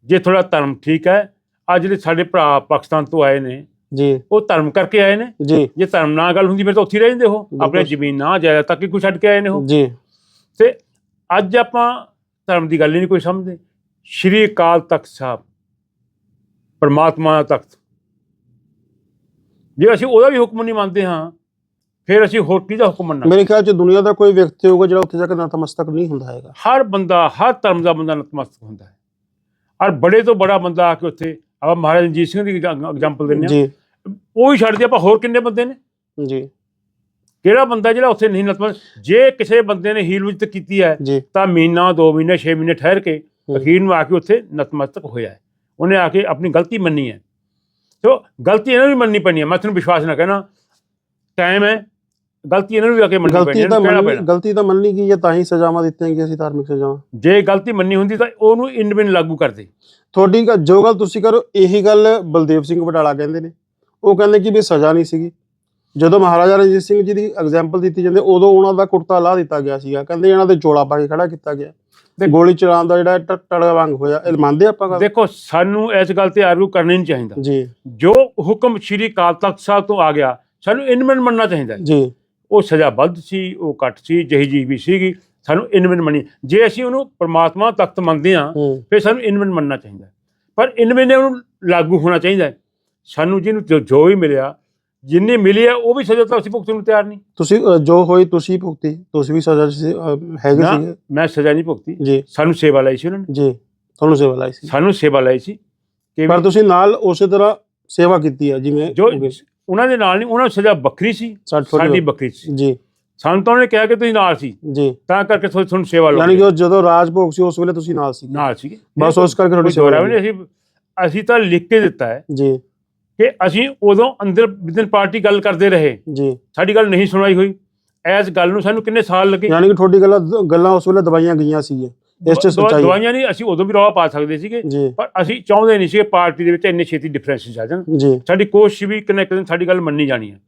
Speaker 2: ਜੇ ਥੋੜਾ ਧਰਮ ਠੀਕ ਹੈ ਅੱਜ ਜਿਹੜੇ ਸਾਡੇ ਭਰਾ ਪਾਕਿਸਤਾਨ ਤੋਂ ਆਏ ਨੇ
Speaker 1: ਜੀ।
Speaker 2: ਉਹ ਧਰਮ ਕਰਕੇ ਆਏ ਨੇ।
Speaker 1: ਜੀ।
Speaker 2: ਜੇ ਧਰਮ ਨਾਲ ਗੱਲ ਹੁੰਦੀ ਫਿਰ ਤਾਂ ਉੱਥੇ ਹੀ ਰਹਿ ਜਾਂਦੇ ਉਹ। ਆਪਣੇ। ਜ਼ਮੀਨ ਨਾ ਜਾਇਦਾਦ ਤੱਕ ਹੀ ਕੋਈ ਛੱਡ ਕੇ ਆਏ ਨੇ ਉਹ।
Speaker 1: ਜੀ।
Speaker 2: ਤੇ ਅੱਜ ਆਪਾਂ ਧਰਮ ਦੀ ਗੱਲ ਹੀ ਨਹੀਂ ਕੋਈ ਸਮਝਦੇ। ਸ਼੍ਰੀ ਅਕਾਲ ਤਖਤ ਸਾਹਿਬ ਪਰਮਾਤਮਾ ਦਾ ਤਖਤ। ਜੇ ਅਸੀਂ ਉਹਦਾ ਵੀ ਹੁਕਮ ਨਹੀਂ ਮੰਨਦੇ ਹਾਂ ਫਿਰ ਅਸੀਂ ਹੋਰ ਕਿਹਦਾ ਹੁਕਮ ਮੰਨਣਾ
Speaker 1: ਮੇਰੇ ਖਿਆਲ ਚ ਦੁਨੀਆ ਦਾ ਕੋਈ ਵਿਅਕਤੀ ਹੋਊਗਾ ਜਿਹੜਾ ਉੱਥੇ ਜਾ ਕੇ ਨਤਮਸਤਕ ਨਹੀਂ ਹੁੰਦਾ ਹੈਗਾ।
Speaker 2: ਹਰ ਬੰਦਾ ਹਰ ਧਰਮ ਦਾ ਬੰਦਾ ਨਤਮਸਤਕ ਹੁੰਦਾ ਹੈ। ਔਰ ਬੜੇ ਤੋਂ ਬੜਾ ਬੰਦਾ ਆ ਕੇ ਉੱਥੇ ਆਪਾਂ ਮਹਾਰਾਜ ਰਣਜੀਤ ਸਿੰਘ ਦੀ ਐਗਜ਼ਾਮਪਲ ਦਿੰਦੇ ਹਾਂ।
Speaker 1: ਜੀ।
Speaker 2: ਉਹ ਹੀ ਛੱਡ ਦੇ ਆਪਾਂ ਹੋਰ ਕਿੰਨੇ ਬੰਦੇ ਨੇ?
Speaker 1: ਜੀ।
Speaker 2: ਕਿਹੜਾ ਬੰਦਾ ਜਿਹੜਾ ਉੱਥੇ ਨਹੀਂ ਨਤਮਸਤਕ ਜੇ ਕਿਸੇ ਬੰਦੇ ਨੇ ਹੀਲ ਵਿੱਚ ਕੀਤੀ ਹੈ ਤਾਂ ਮਹੀਨਾ 2 ਮਹੀਨੇ 6 ਮਹੀਨੇ ਠਹਿਰ ਕੇ। ਅਖੀਰ ਨੂੰ ਆ ਕੇ ਉੱਥੇ ਨਤਮਸਤਕ ਹੋਇਆ ਹੈ। ਉਹਨੇ ਆ ਕੇ ਆਪਣੀ ਗਲਤੀ ਮੰਨੀ ਹੈ। ਸੋ ਗਲਤੀ ਇਹਨਾਂ ਨੂੰ ਵੀ ਮੰਨਣੀ ਪੈਣੀ ਹੈ। ਮੈਂ ਤੁਹਾਨੂੰ ਵਿਸ਼ਵਾਸ ਨਾ ਕਹਿਣਾ ਟਾਈਮ ਹੈ। ਗਲਤੀ ਇਹਨਾਂ ਨੂੰ ਵੀ ਆ ਕੇ ਮੰਨਣੀ ਪੈਣੀ
Speaker 1: ਗਲਤੀ
Speaker 2: ਹੈ
Speaker 1: ਗਲਤੀ ਤਾਂ ਮੰਨਣੀ ਗਈ ਹੈ? ਤਾਂ ਹੀ ਸਜ਼ਾਵਾਂ ਦਿੱਤੀਆਂ ਗਈਆਂ ਸੀ ਧਾਰਮਿਕ ਸਜ਼ਾਵਾਂ।
Speaker 2: ਜੇ ਗਲਤੀ ਮੰਨੀ ਹੁੰਦੀ ਤਾਂ ਉਹਨੂੰ ਇੰਡਿਵਿਨ ਲਾਗੂ ਕਰਦੇ।
Speaker 1: ਤੁਹਾਡੀ ਜੋ ਗੱਲ ਤੁਸੀਂ ਕਰੋ ਇਹੀ ਗੱਲ ਬਲਦੇਵ ਸਿੰਘ ਵਡਾਲਾ ਕਹਿੰਦੇ ਨੇ। ਉਹ ਕਹਿੰਦੇ ਕਿ ਵੀ ਸਜ਼ਾ ਨਹੀਂ ਸੀਗੀ। ਜਦੋਂ ਮਹਾਰਾਜਾ ਰਣਜੀਤ ਸਿੰਘ ਜੀ ਦੀ ਐਗਜ਼ਾਮਪਲ ਦਿੱਤੀ ਜਾਂਦੀ ਉਦੋਂ ਉਹਨਾਂ ਦਾ ਕੁੜਤਾ ਲਾ ਦਿੱਤਾ ਗਿਆ ਸੀਗਾ। ਕਹਿੰਦੇ ਇਹਨਾਂ ਦੇ ਚੋਲਾ ਪਾ ਕੇ ਖੜਾ ਕੀਤਾ ਗਿਆ। ਤੇ ਗੋਲੀ ਚਲਾਉਣ ਦਾ ਜਿਹੜਾ ਟ- ਟੜਾ ਵਾਂਗ ਹੋਇਆ ਇਹ ਮੰਨਦੇ ਆਪਾਂ ਗੱਲ?
Speaker 2: ਦੇਖੋ ਸਾਨੂੰ ਇਸ ਗੱਲ ਤੇ ਆਰਗੂ ਕਰਨਾ ਨਹੀਂ ਚਾਹੀਦਾ।
Speaker 1: ਜੀ।
Speaker 2: ਜੋ ਹੁਕਮ ਸ਼੍ਰੀ ਅਕਾਲ ਤਖਤ ਸਾਹਿਬ ਤੋਂ ਆ ਗਿਆ ਸਾਨੂੰ ਇਨਵਿਨ ਮੰਨਣਾ ਚਾਹੀਦਾ।
Speaker 1: ਜੀ।
Speaker 2: ਉਹ ਸਜ਼ਾ ਵੱਧ ਸੀ ਉਹ ਘੱਟ ਸੀ ਜਿਹੀ ਜੀ ਵੀ ਸੀਗੀ ਸਾਨੂੰ ਇਨਵਿਨ ਮੰਨੀ। ਜੇ ਅਸੀਂ ਉਹਨੂੰ ਪ੍ਰਮਾਤਮਾ ਤਖਤ ਮੰਨਦੇ ਹੂੰ ਫਿਰ ਸਾਨੂੰ ਇਨਵਿਨ ਮੰਨਣਾ ਚਾਹੀਦਾ। ਪਰ ਇਨਵਿਨ ਉਹਨੂੰ ਲਾਗੂ ਹੋਣਾ ਚਾਹੀਦਾ। ਸਾਨੂੰ ਜਿਹਨੂੰ ਜੋ- ਵੀ ਮਿਲਿਆ ਜਿੰਨੀ ਮਿਲੀ ਹੈ ਉਹ ਵੀ ਸਜ਼ਾ ਤਾਂ ਅਸੀਂ ਭੁਗਤਣ ਨੂੰ ਤਿਆਰ ਨਹੀਂ।
Speaker 1: ਤੁਸੀਂ ਅ, ਜੋ ਹੋਈ ਤੁਸੀਂ ਭੁਗਤੀ ਤੁਸੀਂ ਵੀ ਸਜ਼ਾ ਸੀ, ਅ, ਹੈਗੇ
Speaker 2: ਨਾ।
Speaker 1: ਸੀਗੇ।
Speaker 2: ਮੈਂ ਸਜ਼ਾ ਨਹੀਂ ਭੁਗਤੀ।
Speaker 1: ਜੀ।
Speaker 2: ਸਾਨੂੰ ਸੇਵਾ ਲਈ ਸੀ ਉਹਨਾਂ ਨੇ।
Speaker 1: ਜੀ ਤੁਹਾਨੂੰ ਸੇਵਾ ਲਾਈ ਸੀ।
Speaker 2: ਸਾਨੂੰ ਸੇਵਾ ਲਈ ਸੀ ਕਿ
Speaker 1: ਪਰ ਤੁਸੀਂ ਨਾਲ ਉਸੇ ਤਰ੍ਹਾਂ ਸੇਵਾ ਕੀਤੀ ਹੈ ਜਿਵੇਂ
Speaker 2: ਜੋ ਉਹਨਾਂ ਦੇ ਨਾਲ ਨਹੀਂ ਉਹਨਾਂ ਦੀ ਸਜ਼ਾ ਵੱਖਰੀ ਸੀ
Speaker 1: 60 ਫੁੱਟ
Speaker 2: ਸਾਡੀ ਵੱਖਰੀ। ਸੀ।
Speaker 1: ਜੀ।
Speaker 2: ਸਾਨੂੰ ਤਾਂ ਉਹਨੇ ਕਿਹਾ ਕਿ ਤੁਸੀਂ ਨਾਲ ਸੀ।
Speaker 1: ਜੀ।
Speaker 2: ਤਾਂ ਕਰਕੇ ਤੁਹਾਨੂੰ ਤੁਹਾਨੂੰ ਸੇਵਾ
Speaker 1: ਯਾਨੀ ਕਿ
Speaker 2: ਲਓ
Speaker 1: ਉਹ ਜਦੋਂ ਰਾਜ ਭੋਗ ਸੀ ਉਸ ਵੇਲੇ ਤੁਸੀਂ ਨਾਲ ਸੀ
Speaker 2: ਨਾਲ ਸੀ
Speaker 1: ਬਸ ਉਸ ਕਰਕੇ ਤੁਹਾਡੀ
Speaker 2: ਕੋਈ
Speaker 1: ਸੇਵਾ
Speaker 2: ਦੋਹਰਾ ਵੀ ਨਹੀਂ ਅਸੀਂ ਅਸੀਂ ਤਾਂ ਲਿਖ ਕੇ ਦਿੱਤਾ ਹੈ।
Speaker 1: ਜੀ।
Speaker 2: ਕਿ ਅਸੀਂ ਉਦੋਂ ਅੰਦਰ ਵਿਦਨ ਪਾਰਟੀ ਗੱਲ ਕਰਦੇ ਰਹੇ।
Speaker 1: ਜੀ।
Speaker 2: ਸਾਡੀ ਗੱਲ ਨਹੀਂ ਸੁਣਵਾਈ ਹੋਈ। ਐਸ ਗੱਲ ਨੂੰ ਸਾਨੂੰ ਕਿੰਨੇ ਸਾਲ ਲੱਗੇ।
Speaker 1: ਯਾਨੀ ਕਿ ਤੁਹਾਡੀ ਗੱਲਾਂ ਗੱਲਾਂ ਉਸ ਵੇਲੇ ਦਵਾਈਆਂ ਗਈਆਂ ਸੀ ਇਸ
Speaker 2: ਦਵਾ-
Speaker 1: ਸੱਚਾਈ।
Speaker 2: ਦਵਾਈਆਂ ਨਹੀਂ ਅਸੀਂ ਉਦੋਂ ਵੀ ਰੌਲਾ ਪਾ ਸਕਦੇ ਸੀਗੇ। ਪਰ ਅਸੀਂ ਚਾਹੁੰਦੇ ਨਹੀਂ ਸੀ ਪਾਰਟੀ ਦੇ ਵਿੱਚ ਇੰਨੇ ਛੇਤੀ ਡਿਫਰੈਂਸ ਆ ਜਾਣ। ਸਾਡੀ ਕੋਸ਼ਿਸ਼ ਵੀ ਕਿੰਨੇ ਕਿੰਨੇ ਸਾਡੀ ਗੱਲ ਮੰਨੀ ਜਾਣੀ ਹੈ।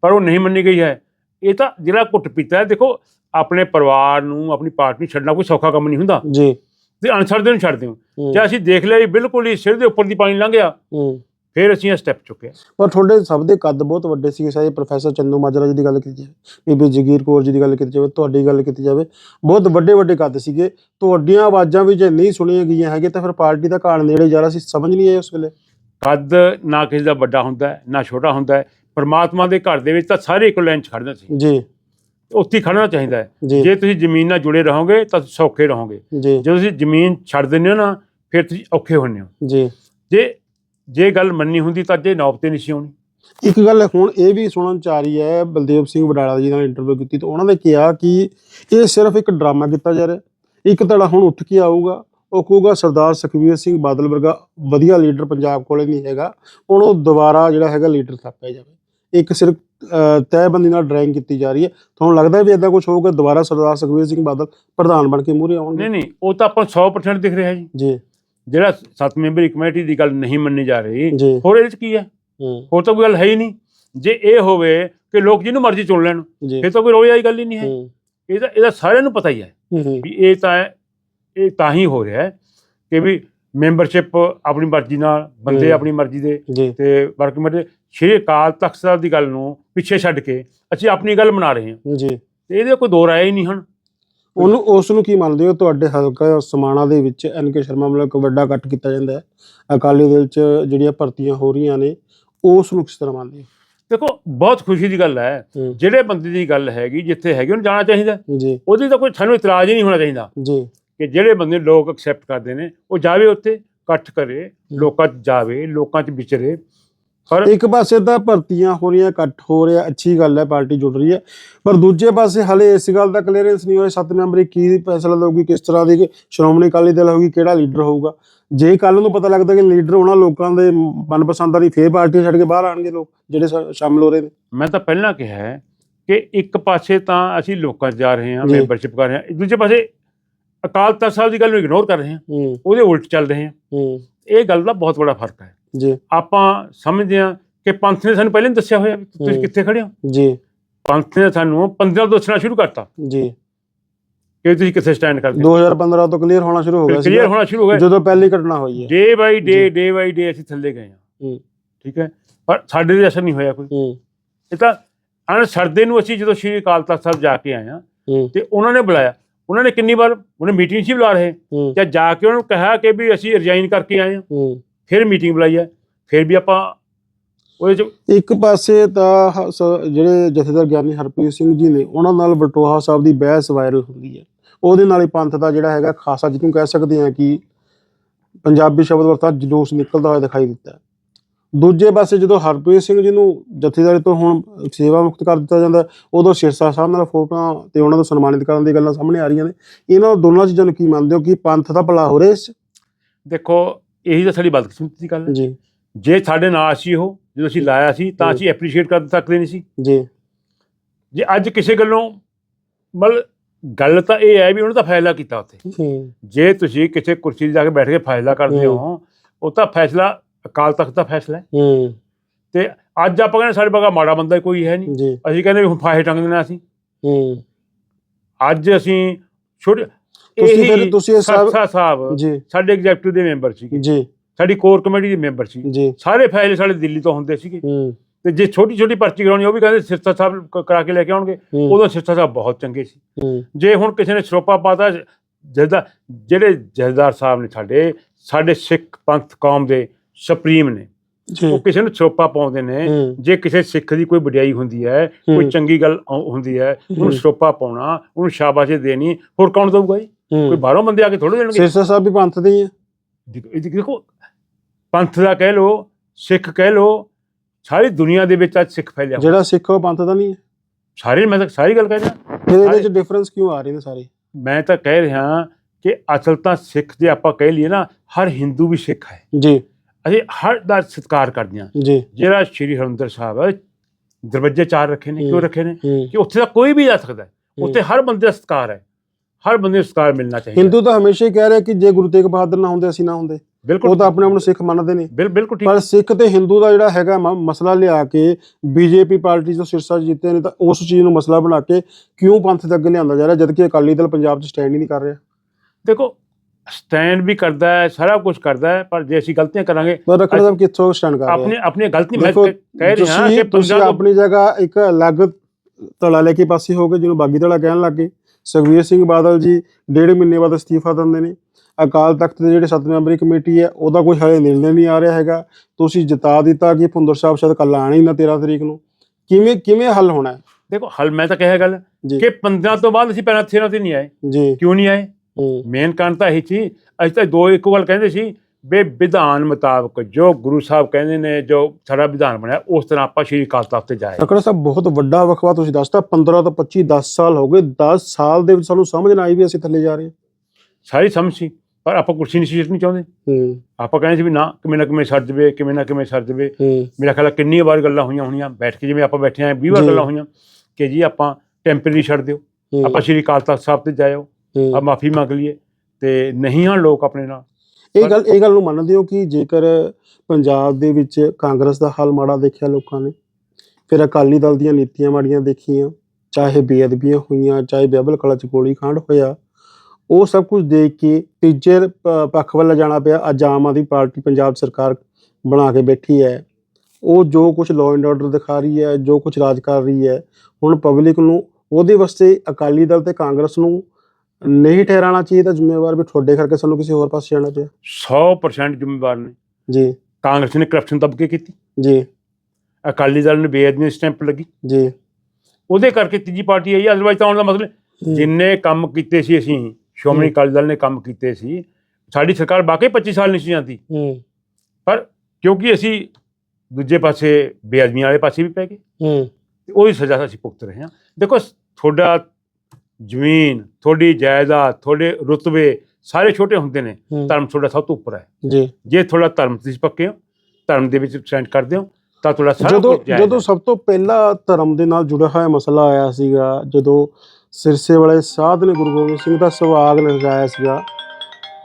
Speaker 2: ਪਰ ਉਹ ਨਹੀਂ ਮੰਨੀ ਗਈ ਹੈ। ਇਹ ਤਾਂ ਜਿਹੜਾ ਘੁੱਟ ਪੀਤਾ ਹੈ ਦੇਖੋ ਆਪਣੇ ਪਰਿਵਾਰ ਨੂੰ ਆਪਣੀ ਪਾਰਟੀ ਨੂੰ ਛੱਡਣਾ ਕੋਈ ਸੌਖਾ ਕੰਮ ਨਹੀਂ ਹੁੰਦਾ।
Speaker 1: ਜੀ।
Speaker 2: ਤੇ ਅਨਸਰ ਦੇ ਨੂੰ ਛੱਡ ਦਿਓ
Speaker 1: ਹੂੰ,
Speaker 2: ਜੇ ਅਸੀਂ ਦੇਖ ਲਿਆ ਬਿਲਕੁਲ ਹੀ ਸਿਰ ਦੇ ਉੱਪਰ ਦੀ ਪਾਣੀ ਲੰਘ ਗਿਆ।
Speaker 1: ਹੂੰ।
Speaker 2: ਫਿਰ ਅਸੀਂ ਇਹ ਸਟੈਪ ਚੁੱਕਿਆ
Speaker 1: ਪਰ ਤੁਹਾਡੇ ਸਭ ਦੇ ਕੱਦ ਬਹੁਤ ਵੱਡੇ ਸੀ ਚਾਹੇ ਪ੍ਰੋਫੈਸਰ ਚੰਦੂ ਮਾਜਰਾ ਜੀ ਦੀ ਗੱਲ ਕੀਤੀ ਜਾਵੇ ਬੀਬੀ ਜਗੀਰ ਕੌਰ ਜੀ ਦੀ ਗੱਲ ਕੀਤੀ ਜਾਵੇ ਤੁਹਾਡੀ ਗੱਲ ਕੀਤੀ ਜਾਵੇ ਬਹੁਤ ਵੱਡੇ ਵੱਡੇ ਕੱਦ ਸੀਗੇ। ਤੁਹਾਡੀਆਂ ਆਵਾਜ਼ਾਂ ਵੀ ਜੇ ਨਹੀਂ ਸੁਣੀਆਂ ਗਈਆਂ ਹੈਗੇ ਤਾਂ ਫਿਰ ਪਾਰਟੀ ਦਾ ਘਾਣ ਨੇੜੇ ਜਾ ਰਿਹਾ ਸੀ ਸਮਝ ਨਹੀਂ ਆਈ ਉਸ ਵੇਲੇ।
Speaker 2: ਕੱਦ ਨਾ ਕਿਸੇ ਦਾ ਵੱਡਾ ਹੁੰਦਾ ਨਾ ਛੋਟਾ ਹੁੰਦਾ ਪਰਮਾਤਮਾ ਦੇ ਘਰ ਦੇ ਵਿੱਚ ਤਾਂ ਸਾਰੇ ਇੱਕੋ ਲਾਈਨ 'ਚ ਖੜਨਾ ਸੀ
Speaker 1: ਜੀ।
Speaker 2: ਉੱਥੇ ਖੜਨਾ ਚਾਹੀਦਾ ਹੈ।
Speaker 1: ਜੀ।
Speaker 2: ਤੁਸੀਂ ਜ਼ਮੀਨ ਨਾਲ ਜੁੜੇ ਰਹੋਗੇ ਤਾਂ ਸੌਖੇ ਰਹੋਗੇ।
Speaker 1: ਜੀ।
Speaker 2: ਜੇ ਤੁਸੀਂ ਜ਼ਮੀਨ ਛੱਡ ਦਿੰਦੇ ਹੋ ਨਾ ਫਿਰ ਤੁਸੀਂ ਔਖੇ ਹੁੰਦੇ ਹੋ।
Speaker 1: ਜੀ।
Speaker 2: ਜੇ ਜੇ ਗੱਲ ਮੰਨੀ ਹੁੰਦੀ ਤਾਂ ਜੇ ਨੌਬਤੇ ਨਹੀਂ ਸੀ ਆਉਣੀ।
Speaker 1: ਇੱਕ ਗੱਲ ਹੁਣ ਇਹ ਵੀ ਸੁਣਨ ਚ ਆ ਰਹੀ ਹੈ ਬਲਦੇਵ ਸਿੰਘ ਵਡਾਲਾ ਜੀ ਨਾਲ ਇੰਟਰਵਿਊ ਕੀਤੀ ਤਾਂ ਉਹਨਾਂ ਨੇ ਕਿਹਾ ਕਿ ਇਹ ਸਿਰਫ ਇੱਕ ਡਰਾਮਾ ਕੀਤਾ ਜਾ ਰਿਹਾ ਇੱਕ ਧੜਾ ਹੁਣ ਉੱਠ ਕੇ ਆਊਗਾ ਉਹ ਕਹੂਗਾ ਸਰਦਾਰ ਸੁਖਬੀਰ ਸਿੰਘ ਬਾਦਲ ਵਰਗਾ ਵਧੀਆ ਲੀਡਰ ਪੰਜਾਬ ਕੋਲੇ ਨਹੀਂ ਹੈਗਾ ਉਹਨੂੰ ਦੁਬਾਰਾ ਜਿਹੜਾ ਹੈਗਾ ਲੀਡਰ ਥਾਪਿਆ ਜਾਵੇ। ਇੱਕ ਸਿਰਫ ਅਹ, ਤੈਅਬੰਦੀ ਨਾਲ ਡਰਾਇੰਗ ਕੀਤੀ ਜਾ ਰਹੀ ਹੈ। ਤੁਹਾਨੂੰ ਲੱਗਦਾ ਵੀ ਇਦਾਂ ਕੁਝ ਹੋਊਗਾ ਦੁਬਾਰਾ ਸਰਦਾਰ ਸੁਖਬੀਰ ਸਿੰਘ ਬਾਦਲ ਪ੍ਰਧਾਨ ਬਣ ਕੇ ਮੂਹਰੇ ਆਉਣਗੇ?
Speaker 2: ਨਹੀਂ ਨਹੀਂ ਉਹ ਤਾਂ ਆਪਾਂ 100% ਦਿਖ ਰਿਹਾ ਜੀ।
Speaker 1: ਜੀ।
Speaker 2: ਜਿਹੜਾ ਸੱਤ ਮੈਂਬਰੀ ਕਮੇਟੀ ਦੀ ਗੱਲ ਨਹੀਂ ਮੰਨੀ ਜਾ ਰਹੀ ਹੋਰ ਇਹਦੇ 'ਚ ਕੀ ਹੈ। ਹੋਰ ਤਾਂ ਕੋਈ ਗੱਲ ਹੈ ਹੀ ਨਹੀਂ। ਜੇ ਇਹ ਹੋਵੇ ਕਿ ਲੋਕ ਜਿਹਨੂੰ ਮਰਜ਼ੀ ਚੁਣ ਲੈਣ ਫਿਰ ਤਾਂ ਕੋਈ ਰੋਈ ਵਾਲੀ ਗੱਲ ਹੀ ਨਹੀਂ ਹੈ।
Speaker 1: ਹੂੰ।
Speaker 2: ਇਹਦਾ ਇਹਦਾ ਸਾਰਿਆਂ ਨੂੰ ਪਤਾ ਹੀ ਹੈ ਵੀ ਇਹ ਤਾਂ ਇਹ ਤਾਂ ਹੀ ਹੋ ਰਿਹਾ ਹੈ ਕਿ ਵੀ ਮੈਂਬਰਸ਼ਿਪ ਆਪਣੀ ਮਰਜ਼ੀ ਨਾਲ ਬੰਦੇ। ਆਪਣੀ ਮਰਜ਼ੀ ਦੇ ਤੇ ਵਰਕ ਕਮੇਟੀ ਸ਼੍ਰੀ ਅਕਾਲ ਤਖਤ ਸਾਹਿਬ ਦੀ ਗੱਲ ਨੂੰ ਪਿੱਛੇ ਛੱਡ ਕੇ ਅਸੀਂ ਆਪਣੀ ਗੱਲ ਬਣਾ ਰਹੇ ਹਾਂ।
Speaker 1: ਜੀ।
Speaker 2: ਤੇ ਇਹਦੇ ਕੋਈ ਦੋ ਰਾਏ ਹੀ ਨਹੀਂ ਹਨ।
Speaker 1: ਉਹਨੂੰ ਉਸ ਨੂੰ ਕੀ ਮੰਨਦੇ ਹੋ? ਤੁਹਾਡੇ ਹਲਕਾ ਸਮਾਣਾ ਦੇ ਵਿੱਚ ਐਨ ਕੇ ਸ਼ਰਮਾ ਵੱਲੋਂ ਇੱਕ ਵੱਡਾ ਕੱਟ ਕੀਤਾ ਜਾਂਦਾ ਹੈ। ਅਕਾਲੀ ਦਲ ਚ ਜਿਹੜੀਆਂ ਭਰਤੀਆਂ ਹੋ ਰਹੀਆਂ ਨੇ ਉਸ ਨੂੰ ਕਿਸ ਤਰ੍ਹਾਂ ਮੰਨਦੇ ਹੋ?
Speaker 2: ਦੇਖੋ ਬਹੁਤ ਖੁਸ਼ੀ ਦੀ ਗੱਲ ਹੈ।
Speaker 1: ਹੂੰ।
Speaker 2: ਜਿਹੜੇ ਬੰਦੇ ਦੀ ਗੱਲ ਹੈਗੀ ਜਿੱਥੇ ਹੈਗੀ ਉਹਨੂੰ ਜਾਣਾ ਚਾਹੀਦਾ।
Speaker 1: ਜੀ।
Speaker 2: ਉਹਦੀ ਤਾਂ ਕੋਈ ਸਾਨੂੰ ਇਤਰਾਜ਼ ਹੀ ਨਹੀਂ ਹੋਣਾ ਚਾਹੀਦਾ।
Speaker 1: ਜੀ।
Speaker 2: ਕਿ ਜਿਹੜੇ ਬੰਦੇ ਲੋਕ ਐਕਸੈਪਟ ਕਰਦੇ ਨੇ ਉਹ ਜਾਵੇ ਉੱਥੇ ਇਕੱਠ ਕਰੇ ਲੋਕਾਂ 'ਚ ਜਾਵੇ ਲੋਕਾਂ 'ਚ ਵਿਚਰੇ। ਪਰ
Speaker 1: ਇੱਕ ਪਾਸੇ ਤਾਂ ਭਰਤੀਆਂ ਹੋ ਰਹੀਆਂ ਇਕੱਠ ਹੋ ਰਿਹਾ ਅੱਛੀ ਗੱਲ ਹੈ ਪਾਰਟੀ ਜੁੜ ਰਹੀ ਹੈ। ਪਰ ਦੂਜੇ ਪਾਸੇ ਹਲੇ ਇਸ ਗੱਲ ਦਾ ਕਲੀਅਰੈਂਸ ਨਹੀਂ ਹੋਇਆ ਸੱਤ ਮੈਂਬਰੀ ਕੀ ਫੈਸਲਾ ਲਊਗੀ ਕਿਸ ਤਰ੍ਹਾਂ ਦੀ ਸ਼੍ਰੋਮਣੀ ਅਕਾਲੀ ਦਲ ਹੋਊਗੀ ਕਿਹੜਾ ਲੀਡਰ ਹੋਊਗਾ। ਜੇ ਕੱਲ ਨੂੰ ਪਤਾ ਲੱਗਦਾ ਕਿ ਲੀਡਰ ਉਹਨਾਂ ਲੋਕਾਂ ਦੇ ਮਨਪਸੰਦ ਵਾਲੀ ਫੇਰ ਪਾਰਟੀ ਛੱਡ ਕੇ ਬਾਹਰ ਆਣਗੇ ਲੋਕ ਜਿਹੜੇ ਸ਼ਾਮਲ ਹੋ ਰਹੇ ਨੇ।
Speaker 2: ਮੈਂ ਤਾਂ ਪਹਿਲਾਂ ਕਿਹਾ ਹੈ ਕਿ ਇੱਕ ਪਾਸੇ ਤਾਂ ਅਸੀਂ ਲੋਕਾਂ 'ਚ ਜਾ ਰਹੇ ਹਾਂ। ਮੈਂਬਰਸ਼ਿਪ ਕਰ ਰਹੇ ਹਾਂ ਦੂਜੇ ਪਾਸੇ ਅਕਾਲ ਤਖਤ ਸਾਹਿਬ ਦੀ ਗੱਲ ਨੂੰ ਇਗਨੋਰ ਕਰ ਰਹੇ ਹਾਂ। ਉਹਦੇ ਉਲਟ ਚੱਲ ਰਹੇ ਹਾਂ।
Speaker 1: ਹੂੰ।
Speaker 2: ਇਹ ਗੱਲ ਦਾ ਬਹੁਤ ਵੱਡਾ ਫ਼ਰਕ ਹੈ।
Speaker 1: ਜੀ।
Speaker 2: ਆਪਾਂ ਸਮਝਦੇ ਹਾਂ ਕਿ ਪੰਥ ਨੇ ਸਾਨੂੰ ਪਹਿਲਾਂ ਹੀ ਦੱਸਿਆ ਹੋਇਆ ਵੀ ਤੁਸੀਂ। ਕਿੱਥੇ ਖੜੇ ਹੋ?
Speaker 1: ਜੀ।
Speaker 2: ਪੰਥ ਨੇ ਸਾਨੂੰ 15 ਤੋਂ ਦੱਸਣਾ ਸ਼ੁਰੂ ਕਰਤਾ।
Speaker 1: ਜੀ।
Speaker 2: ਕਿ ਤੁਸੀਂ ਕਿੱਥੇ ਸਟੈਂਡ ਕਰਦੇ ਹੋ?
Speaker 1: 2015 ਤੋਂ ਕਲੀਅਰ ਹੋਣਾ ਸ਼ੁਰੂ ਹੋ ਗਿਆ
Speaker 2: ਕਲੀਅਰ ਹੋਣਾ ਸ਼ੁਰੂ ਹੋ ਗਿਆ।
Speaker 1: ਜਦੋਂ ਪਹਿਲੀ ਘਟਨਾ ਹੋਈ ਹੈ।
Speaker 2: ਡੇ ਬਾਈ ਡੇ। ਡੇ ਬਾਈ ਡੇ ਅਸੀਂ ਥੱਲੇ ਗਏ ਹਾਂ। ਠੀਕ ਹੈ? ਪਰ ਸਾਡੇ ਤੇ ਅਸਰ ਨਹੀਂ ਹੋਇਆ ਕੋਈ।
Speaker 1: ਹੂੰ।
Speaker 2: ਇਹ ਤਾਂ ਅਣ ਸਰਦੇ ਨੂੰ ਅਸੀਂ ਜਦੋਂ ਸ਼੍ਰੀ ਅਕਾਲ ਤਖਤ ਸਾਹਿਬ ਜਾ ਕੇ ਆਏ ਹਾਂ ਤੇ ਉਹਨਾਂ ਨੇ ਬੁਲਾਇਆ। ਉਹਨਾਂ ਨੇ ਕਿੰਨੀ ਵਾਰ ਉਹਨੇ ਮੀਟਿੰਗ ਸੀ ਬੁਲਾ ਰਹੇ।
Speaker 1: ਹੂੰ।
Speaker 2: ਜਾਂ ਜਾ ਕੇ ਉਹਨਾਂ ਨੂੰ ਕਿਹਾ ਕਿ ਵੀ ਅਸੀਂ ਰਿਜ਼ਾਈਨ ਕਰਕੇ ਆਏ ਹੂੰ। ਫਿਰ ਮੀਟਿੰਗ ਬੁਲਾਈ ਹੈ ਫਿਰ ਵੀ ਆਪਾਂ ਉਹਦੇ ਚ
Speaker 1: ਇੱਕ ਪਾਸੇ ਤਾਂ ਹ- ਸ- ਜਿਹੜੇ ਜਥੇਦਾਰ ਗਿਆਨੀ ਹਰਪ੍ਰੀਤ ਸਿੰਘ ਜੀ ਨੇ ਉਹਨਾਂ ਨਾਲ ਬਟੋਹਾ ਸਾਹਿਬ ਦੀ ਬਹਿਸ ਵਾਇਰਲ ਹੁੰਦੀ ਹੈ ਉਹਦੇ ਨਾਲ ਹੀ ਪੰਥ ਦਾ ਜਿਹੜਾ ਹੈਗਾ ਖਾਸਾ ਜਿਹਨੂੰ ਕਹਿ ਸਕਦੇ ਹਾਂ ਕਿ ਪੰਜਾਬੀ ਸ਼ਬਦ ਵਰਤਾ ਜਲੂਸ ਨਿਕਲਦਾ ਹੋਇਆ ਦਿਖਾਈ ਦਿੱਤਾ ਹੈ। ਦੂਜੇ ਪਾਸੇ ਜਦੋਂ ਹਰਪ੍ਰੀਤ ਸਿੰਘ ਜੀ ਨੂੰ ਜਥੇਦਾਰੀ ਤੋਂ ਹੁਣ ਸੇਵਾ ਮੁਕਤ ਕਰ ਦਿੱਤਾ ਜਾਂਦਾ ਹੈ, ਉਦੋਂ ਸਿਰਸਾ ਸਾਹਿਬ ਨਾਲ ਫੋਟੋਆਂ ਤੇ ਉਹਨਾਂ ਨੂੰ ਸਨਮਾਨਿਤ ਕਰਨ ਦੀ ਗੱਲਾਂ ਸਾਹਮਣੇ ਆ ਰਹੀਆਂ ਨੇ ਇਹਨਾਂ ਦੋਨਾਂ ਚੀਜ਼ਾਂ ਨੂੰ ਕੀ ਮੰਨਦੇ ਹੋ ਕਿ ਪੰਥ ਦਾ ਭਲਾ ਹੋ ਰਿਹਾ ਇਸ 'ਚ?
Speaker 2: ਦੇਖੋ ਇਹੀ ਤਾਂ ਸਾਡੀ ਬਦਕਿਸਮਤੀ ਦੀ ਗੱਲ ਹੈ।
Speaker 1: ਜੀ।
Speaker 2: ਜੇ ਸਾਡੇ ਨਾਲ ਸੀ ਉਹ ਜਦੋਂ ਅਸੀਂ ਲਾਇਆ ਸੀ ਤਾਂ। ਅਸੀਂ ਐਪਰੀਸ਼ੀਏਟ ਕਰ ਸਕਦੇ ਨਹੀਂ ਸੀ।
Speaker 1: ਜੀ।
Speaker 2: ਜੇ ਅੱਜ ਕਿਸੇ ਗੱਲੋਂ ਮਤਲਬ ਗੱਲ ਤਾਂ ਇਹ ਹੈ ਵੀ ਉਹਨੇ ਤਾਂ ਫੈਸਲਾ ਕੀਤਾ ਉੱਥੇ। ਜੇ। ਤੁਸੀਂ ਕਿਸੇ ਕੁਰਸੀ 'ਤੇ ਜਾ ਕੇ ਬੈਠ ਕੇ ਫੈਸਲਾ ਕਰਦੇ ਹੋ ਉਹ ਤਾਂ ਫੈਸਲਾ ਅਕਾਲ ਤਖਤ ਦਾ ਫੈਸਲਾ ਹੈ। ਤੇ ਅੱਜ ਆਪਾਂ ਕਹਿੰਦੇ ਸਾਡੇ ਬਗਾ ਮਾੜਾ ਬੰਦਾ ਕੋਈ ਹੈ ਨਹੀਂ। ਅਸੀਂ ਕਹਿੰਦੇ ਹੁਣ ਫਾਹੇ ਟੰਗ ਦੇਣਾ ਅਸੀਂ। ਅੱਜ ਅਸੀਂ ਛੋਟੇ
Speaker 1: ਤੁਸੀਂ ਫਿਰ ਤੁਸੀਂ ਇਹ ਸਭ
Speaker 2: ਸਰਸਾ ਸਾਹਿਬ
Speaker 1: ਜੀ।
Speaker 2: ਸਾਡੇ ਐਗਜ਼ੈਕਟਿਵ ਦੇ ਮੈਂਬਰ ਸੀਗੇ।
Speaker 1: ਜੀ।
Speaker 2: ਸਾਡੀ ਕੋਰ ਕਮੇਟੀ ਦੇ ਮੈਂਬਰ ਸੀ
Speaker 1: ਜੀ।
Speaker 2: ਸਾਰੇ ਫੈਸਲੇ ਸਾਡੇ ਦਿੱਲੀ ਤੋਂ ਹੁੰਦੇ ਸੀਗੇ। ਤੇ ਜੇ ਛੋਟੀ ਛੋਟੀ ਪਰਚੀ ਕਰਾਉਣੀ ਉਹ ਵੀ ਕਹਿੰਦੇ ਸਿਰਸਾ ਸਾਹਿਬ ਕਰਾ ਕੇ ਲੈ ਕੇ ਆਉਣਗੇ। ਉਦੋਂ ਸਿਰਸਾ ਸਾਹਿਬ ਬਹੁਤ ਚੰਗੇ ਸੀ। ਜੇ ਹੁਣ ਕਿਸੇ ਨੇ ਸਰੋਪਾ ਪਾਤਾ ਜਦਾ ਜਿਹੜੇ ਜਥੇਦਾਰ ਸਾਹਿਬ ਨੇ ਸਾਡੇ ਸਾਡੇ ਸਿੱਖ ਪੰਥ ਕੌਮ ਦੇ ਸੁਪਰੀਮ ਨੇ। ਉਹ ਕਿਸੇ ਨੂੰ ਸਰੋਪਾ ਪਾਉਂਦੇ ਨੇ। ਜੇ ਕਿਸੇ ਸਿੱਖ ਦੀ ਕੋਈ ਵਡਿਆਈ ਹੁੰਦੀ ਹੈ ਕੋਈ ਚੰਗੀ ਗੱਲ ਹੁੰਦੀ ਹੈ ਉਹਨੂੰ। ਸਰੋਪਾ ਪਾਉਣਾ ਉਹਨੂੰ ਸ਼ਾਬਾਸ਼ ਦੇਣੀ ਹੋਰ ਕੌਣ ਦਊਗਾ ਜੀ? ਕੋਈ ਬਾਹਰੋਂ ਬੰਦੇ ਆ ਕੇ ਥੋੜੇ ਦੇਣਗੇ?
Speaker 1: ਸਿਰਸਾ ਸਾਹਿਬ ਵੀ ਪੰਥ ਦੇ ਹੀ ਹੈ
Speaker 2: ਦੇਖੋ- ਇਹ ਦੇਖੋ ਪੰਥ ਦਾ ਕਹਿ ਲੋ ਸਿੱਖ ਕਹਿ ਲੋ ਸਾਰੀ ਦੁਨੀਆ ਦੇ ਵਿੱਚ ਅੱਜ ਸਿੱਖ ਫੈਲਿਆ ਹੋਇਆ।
Speaker 1: ਜਿਹੜਾ ਸਿੱਖ ਉਹ ਪੰਥ ਦਾ ਨਹੀਂ ਹੈ
Speaker 2: ਸਾਰੇ ਮੈਂ ਤਾਂ ਸਾਰੀ ਗੱਲ ਕਹਿ ਰਿਹਾ।
Speaker 1: ਫਿਰ ਇਹਦੇ ਚ ਡਿਫਰੈਂਸ ਕਿਉਂ ਆ ਰਹੇ ਨੇ ਸਾਰੇ?
Speaker 2: ਮੈਂ ਤਾਂ ਕਹਿ ਰਿਹਾ ਕਿ ਅਸਲ ਤਾਂ ਸਿੱਖ ਜੇ ਆਪਾਂ ਕਹਿ ਲਈਏ ਨਾ ਹਰ ਹਿੰਦੂ ਵੀ ਸਿੱਖ ਹੈ।
Speaker 1: ਜੀ।
Speaker 2: ਅਸੀਂ ਹਰ ਦਾ ਸਤਿਕਾਰ ਕਰਦੇ ਹਾਂ।
Speaker 1: ਜੀ।
Speaker 2: ਜਿਹੜਾ ਸ਼੍ਰੀ ਹਰਿਮੰਦਰ ਸਾਹਿਬ ਹੈ ਦਰਵਾਜ਼ੇ ਚਾਰ ਰੱਖੇ ਨੇ ਕਿਉਂ। ਰੱਖੇ ਨੇ? ਕਿ ਉੱਥੇ ਤਾਂ ਕੋਈ ਵੀ ਜਾ ਸਕਦਾ। ਉੱਥੇ ਹਰ ਬੰਦੇ ਦਾ ਸਤਿਕਾਰ ਹੈ। ਹਰ ਬੰਦੇ ਨੂੰ ਸਤਿਕਾਰ ਮਿਲਣਾ ਚਾਹੀਦਾ।
Speaker 1: ਹਿੰਦੂ ਤਾਂ ਹਮੇਸ਼ਾ ਹੀ ਕਹਿ ਰਹੇ ਕਿ ਜੇ ਗੁਰੂ ਤੇਗ ਬਹਾਦਰ ਨਾ ਹੁੰਦੇ ਅਸੀਂ ਨਾ ਹੁੰਦੇ
Speaker 2: ਬਿਲਕੁਲ
Speaker 1: ਉਹ ਤਾਂ ਆਪਣੇ ਆਪ ਨੂੰ ਸਿੱਖ ਮੰਨਦੇ ਨੇ।
Speaker 2: ਬਿਲ- ਬਿਲਕੁਲ ਠੀਕ।
Speaker 1: ਪਰ ਸਿੱਖ ਤੇ ਹਿੰਦੂ ਦਾ ਜਿਹੜਾ ਹੈਗਾ ਮਸਲਾ ਲਿਆ ਕੇ ਬੀਜੇਪੀ ਪਾਰਟੀ ਤੋਂ ਸਿਰਸਾ ਜਿੱਤੇ ਨੇ ਤਾਂ ਉਸ ਚੀਜ਼ ਨੂੰ ਮਸਲਾ ਬਣਾ ਕੇ ਕਿਉਂ ਪੰਥ ਦੇ ਅੱਗੇ ਲਿਆਂਦਾ ਜਾ ਰਿਹਾ ਜਦ ਕਿ ਅਕਾਲੀ ਦਲ ਪੰਜਾਬ 'ਚ ਸਟੈਂਡ ਹੀ ਨਹੀਂ ਕਰ ਰਿਹਾ।
Speaker 2: ਦੇਖੋ ਸਟੈਂਡ ਵੀ ਕਰਦਾ ਹੈ ਸਾਰਾ ਕੁਝ ਕਰਦਾ ਹੈ ਪਰ ਜੇ ਅਸੀਂ ਗਲਤੀਆਂ ਕਰਾਂਗੇ
Speaker 1: ਪਰ ਰਖੜ ਸਾਹਿਬ ਕਿੱਥੋਂ ਸਟੈਂਡ ਕਰ
Speaker 2: ਆਪਣੀ
Speaker 1: ਰਿਹਾ?
Speaker 2: ਆਪਣੀ ਗਲਤੀ ਮੈਂ ਕਹਿ ਰਿਹਾ ਕਿ ਪੰਜਾਬ
Speaker 1: ਆਪਣੀ ਜਗ੍ਹਾ ਇੱਕ ਅਲੱਗ ਧੜਾ ਲੈ ਕੇ ਪਾਸੇ ਹੋ ਗਏ ਜਿਹਨੂੰ ਬਾਗੀ ਧੜਾ ਕਹਿਣ ਲੱਗੇ ਸੁਖਬੀਰ ਸਿੰਘ ਬਾਦਲ ਜੀ ਡੇਢ ਮਹੀਨੇ ਬਾਅਦ ਅਸਤੀਫਾ ਦਿੰਦੇ ਨੇ। ਅਕਾਲ ਤਖਤ ਦੇ ਜਿਹੜੇ ਸੱਤ ਮੈਂਬਰੀ ਕਮੇਟੀ ਹੈ ਉਹਦਾ ਕੋਈ ਹਲੇ ਨਿਰਣੈ ਨਹੀਂ ਆ ਰਿਹਾ ਹੈਗਾ। ਤੁਸੀਂ ਜਿਤਾ ਦਿੱਤਾ ਕਿ ਭੁੰਦਰ ਸਾਹਿਬ ਸ਼ਾਇਦ ਕੱਲ ਆਣਾ ਹੀ ਨਾ 13 ਤਰੀਕ ਨੂੰ। ਕਿਵੇਂ ਕਿਵੇਂ ਹੱਲ ਹੋਣਾ
Speaker 2: ਦੇਖੋ ਹਲ ਮੈਂ ਤਾਂ ਕਿਹਾ ਗੱਲ ਕਿ 15 ਤੋਂ ਬਾਅਦ ਅਸੀਂ ਪਹਿਲਾਂ ਥੇਰਾਂ ਤੇ ਨਹੀਂ ਆਏ।
Speaker 1: ਜੀ।
Speaker 2: ਕਿਉਂ ਨਹੀਂ ਆਏ? ਮੇਨ ਕਾਰਨ ਤਾਂ ਇਹ ਸੀ। ਅਸੀਂ ਤਾਂ ਦੋ ਇੱਕੋ ਗੱਲ ਕਹਿੰਦੇ ਸੀ ਬੇ ਵਿਧਾਨ ਮੁਤਾਬਕ ਜੋ ਗੁਰੂ ਸਾਹਿਬ ਕਹਿੰਦੇ ਨੇ ਜੋ ਸਾਡਾ ਵਿਧਾਨ ਬਣਿਆ ਉਸ ਤਰ੍ਹਾਂ ਆਪਾਂ ਸ਼੍ਰੀ ਅਕਾਲ ਤਖਤ ਤੇ ਜਾਏ।
Speaker 1: ਰਕੜਾ ਸਾਹਿਬ ਬਹੁਤ ਵੱਡਾ ਵਕਵਾ ਤੁਸੀਂ ਦੱਸਤਾ 15 ਤੋਂ 25 10 ਸਾਲ ਹੋ ਗਏ 10 ਸਾਲ ਦੇ ਵਿੱਚ ਸਾਨੂੰ ਸਮਝ ਨਾ ਆਈ ਵੀ ਅਸੀਂ ਥੱਲੇ ਜਾ ਰਹੇ
Speaker 2: ਸਾਰੀ ਸਮਝ ਸੀ ਪਰ ਆਪਾਂ ਕੁਰਸੀ ਨਹੀਂ ਸੀ ਜਿੱਤਣੀ ਚਾਹੁੰਦੇ।
Speaker 1: ਹਾਂ। ਹੂੰ
Speaker 2: ਆਪਾਂ ਕਹਿੰਦੇ ਸੀ ਵੀ ਨਾ ਕਿਵੇਂ ਨਾ ਕਿਵੇਂ ਸਰ ਜਵੇ ਕਿਵੇਂ ਨਾ ਕਿਵੇਂ ਜਵੇ।
Speaker 1: ਹੂੰ।
Speaker 2: ਮੇਰਾ ਖਿਆਲ ਹੈ ਕਿੰਨੀ ਵਾਰ ਗੱਲਾਂ ਹੋਈਆਂ ਹੋਣੀਆਂ ਬੈਠ ਕੇ ਜਿਵੇਂ ਆਪਾਂ ਬੈਠੇ ਆਂ 20 ਵਾਰ। ਗੱਲਾਂ ਹੋਈਆਂ ਕਿ ਜੀ ਆਪਾਂ ਟੈਂਪਰੇਰੀ ਛੱਡ ਦਿਓ।
Speaker 1: ਹੂੰ,
Speaker 2: ਆਪਾਂ ਸ਼੍ਰੀ ਅਕਾਲ ਤਖਤ ਸਾਹਿਬ ਤੇ ਜਾਇਓ
Speaker 1: ਹੂੰ।
Speaker 2: ਆ ਮਾਫੀ ਮੰਗ ਲਈਏ ਤੇ ਨਹੀਂ ਹਨ ਲੋਕ ਆਪਣੇ ਨਾਲ।
Speaker 1: ਇਹ ਗੱਲ ਇਹ ਗੱਲ ਨੂੰ ਮੰਨਦੇ ਹੋ ਕਿ ਜੇਕਰ ਪੰਜਾਬ ਦੇ ਵਿੱਚ ਕਾਂਗਰਸ ਦਾ ਹਾਲ ਮਾੜਾ ਦੇਖਿਆ ਲੋਕਾਂ ਨੇ ਫਿਰ ਅਕਾਲੀ ਦਲ ਦੀਆਂ ਨੀਤੀਆਂ ਮਾੜੀਆਂ ਦੇਖੀਆਂ ਚਾਹੇ ਬੇਅਦਬੀਆਂ ਹੋਈਆਂ ਚਾਹੇ ਬਾਈਬਲ ਕਲਾ ਚ ਗੋਲੀ ਕਾਂਡ ਹੋਇਆ ਉਹ ਸਭ ਕੁਝ ਦੇਖ ਕੇ ਤੀਜੇ ਪੱਖ ਵੱਲ ਜਾਣਾ ਪਿਆ ਅੱਜ ਆਮ ਆਦਮੀ ਪਾਰਟੀ ਪੰਜਾਬ ਸਰਕਾਰ ਬਣਾ ਕੇ ਬੈਠੀ ਹੈ। ਉਹ ਜੋ ਕੁਝ ਲਾਅ ਐਂਡ ਆਰਡਰ ਦਿਖਾ ਰਹੀ ਹੈ ਜੋ ਕੁਝ ਰਾਜ ਕਰ ਰਹੀ ਹੈ ਹੁਣ ਪਬਲਿਕ ਨੂੰ ਉਹਦੇ ਵਾਸਤੇ ਅਕਾਲੀ ਦਲ ਤੇ ਕਾਂਗਰਸ ਨੂੰ ਨਹੀਂ ਠਹਿਰਾਣਾ ਚਾਹੀਦਾ ਜ਼ਿੰਮੇਵਾਰ ਵੀ ਤੁਹਾਡੇ ਕਰਕੇ ਸਾਨੂੰ ਕਿਸੇ ਹੋਰ ਪਾਸੇ ਜਾਣਾ ਪਿਆ।
Speaker 2: 100% ਜ਼ਿੰਮੇਵਾਰ ਨੇ।
Speaker 1: ਜੀ।
Speaker 2: ਕਾਂਗਰਸ ਨੇ ਕਰਪਸ਼ਨ ਦਬਕੇ ਕੀਤੀ।
Speaker 1: ਜੀ।
Speaker 2: ਅਕਾਲੀ ਦਲ ਨੇ ਬੇਅਦਬੀ ਸਟੈਂਪ ਲੱਗੀ।
Speaker 1: ਜੀ।
Speaker 2: ਉਹਦੇ ਕਰਕੇ ਤੀਜੀ ਪਾਰਟੀ ਆਈ। ਅਦਰਵਾਈਜ਼ ਤਾਂ ਆਉਣ ਦਾ ਮਸਲਾ
Speaker 1: ਹੂੰ।
Speaker 2: ਜਿੰਨੇ ਕੰਮ ਕੀਤੇ ਸੀ ਅਸੀਂ ਸ਼੍ਰੋਮਣੀ। ਅਕਾਲੀ ਦਲ ਨੇ ਕੰਮ ਕੀਤੇ ਸੀ ਸਾਡੀ ਸਰਕਾਰ ਬਾਕੀ 25 ਸਾਲ ਨਹੀਂ ਸੀ ਜਾਂਦੀ।
Speaker 1: ਹੂੰ
Speaker 2: ਪਰ ਕਿਉਂਕਿ ਅਸੀਂ ਦੂਜੇ ਪਾਸੇ ਬੇਅਦਬੀਆਂ ਵਾਲੇ ਪਾਸੇ ਵੀ ਪੈ ਗਏ।
Speaker 1: ਹੂੰ।
Speaker 2: ਤੇ ਉਹਦੀ ਸਜ਼ਾ ਅਸੀਂ ਭੁਗਤ ਰਹੇ ਹਾਂ। ਦੇਖੋ ਤੁਹਾਡਾ ਜ਼ਮੀਨ ਤੁਹਾਡੀ ਜਾਇਦਾਦ ਤੁਹਾਡੇ ਰੁਤਬੇ ਸਾਰੇ ਛੋਟੇ ਹੁੰਦੇ ਨੇ। ਧਰਮ ਤੁਹਾਡਾ ਸਭ ਤੋਂ ਉੱਪਰ ਹੈ।
Speaker 1: ਜੀ।
Speaker 2: ਜੇ ਥੋੜਾ ਧਰਮ ਤੁਸੀਂ ਪੱਕੇ ਹੋ ਧਰਮ ਦੇ ਵਿੱਚ ਸਟੈਂਡ ਕਰਦੇ ਹੋ ਤਾਂ ਤੁਹਾਡਾ ਸਾਰਾ
Speaker 1: ਜਦੋਂ ਜਦੋਂ। ਸਭ ਤੋਂ ਪਹਿਲਾ ਧਰਮ ਦੇ ਨਾਲ ਜੁੜਿਆ ਹੋਇਆ ਮਸਲਾ ਆਇਆ ਸੀਗਾ ਜਦੋਂ ਸਿਰਸੇ ਵਾਲੇ ਸਾਧ ਨੇ ਗੁਰੂ ਗੋਬਿੰਦ ਸਿੰਘ ਦਾ ਸੁਹਾਗ ਲਗਾਇਆ ਸੀਗਾ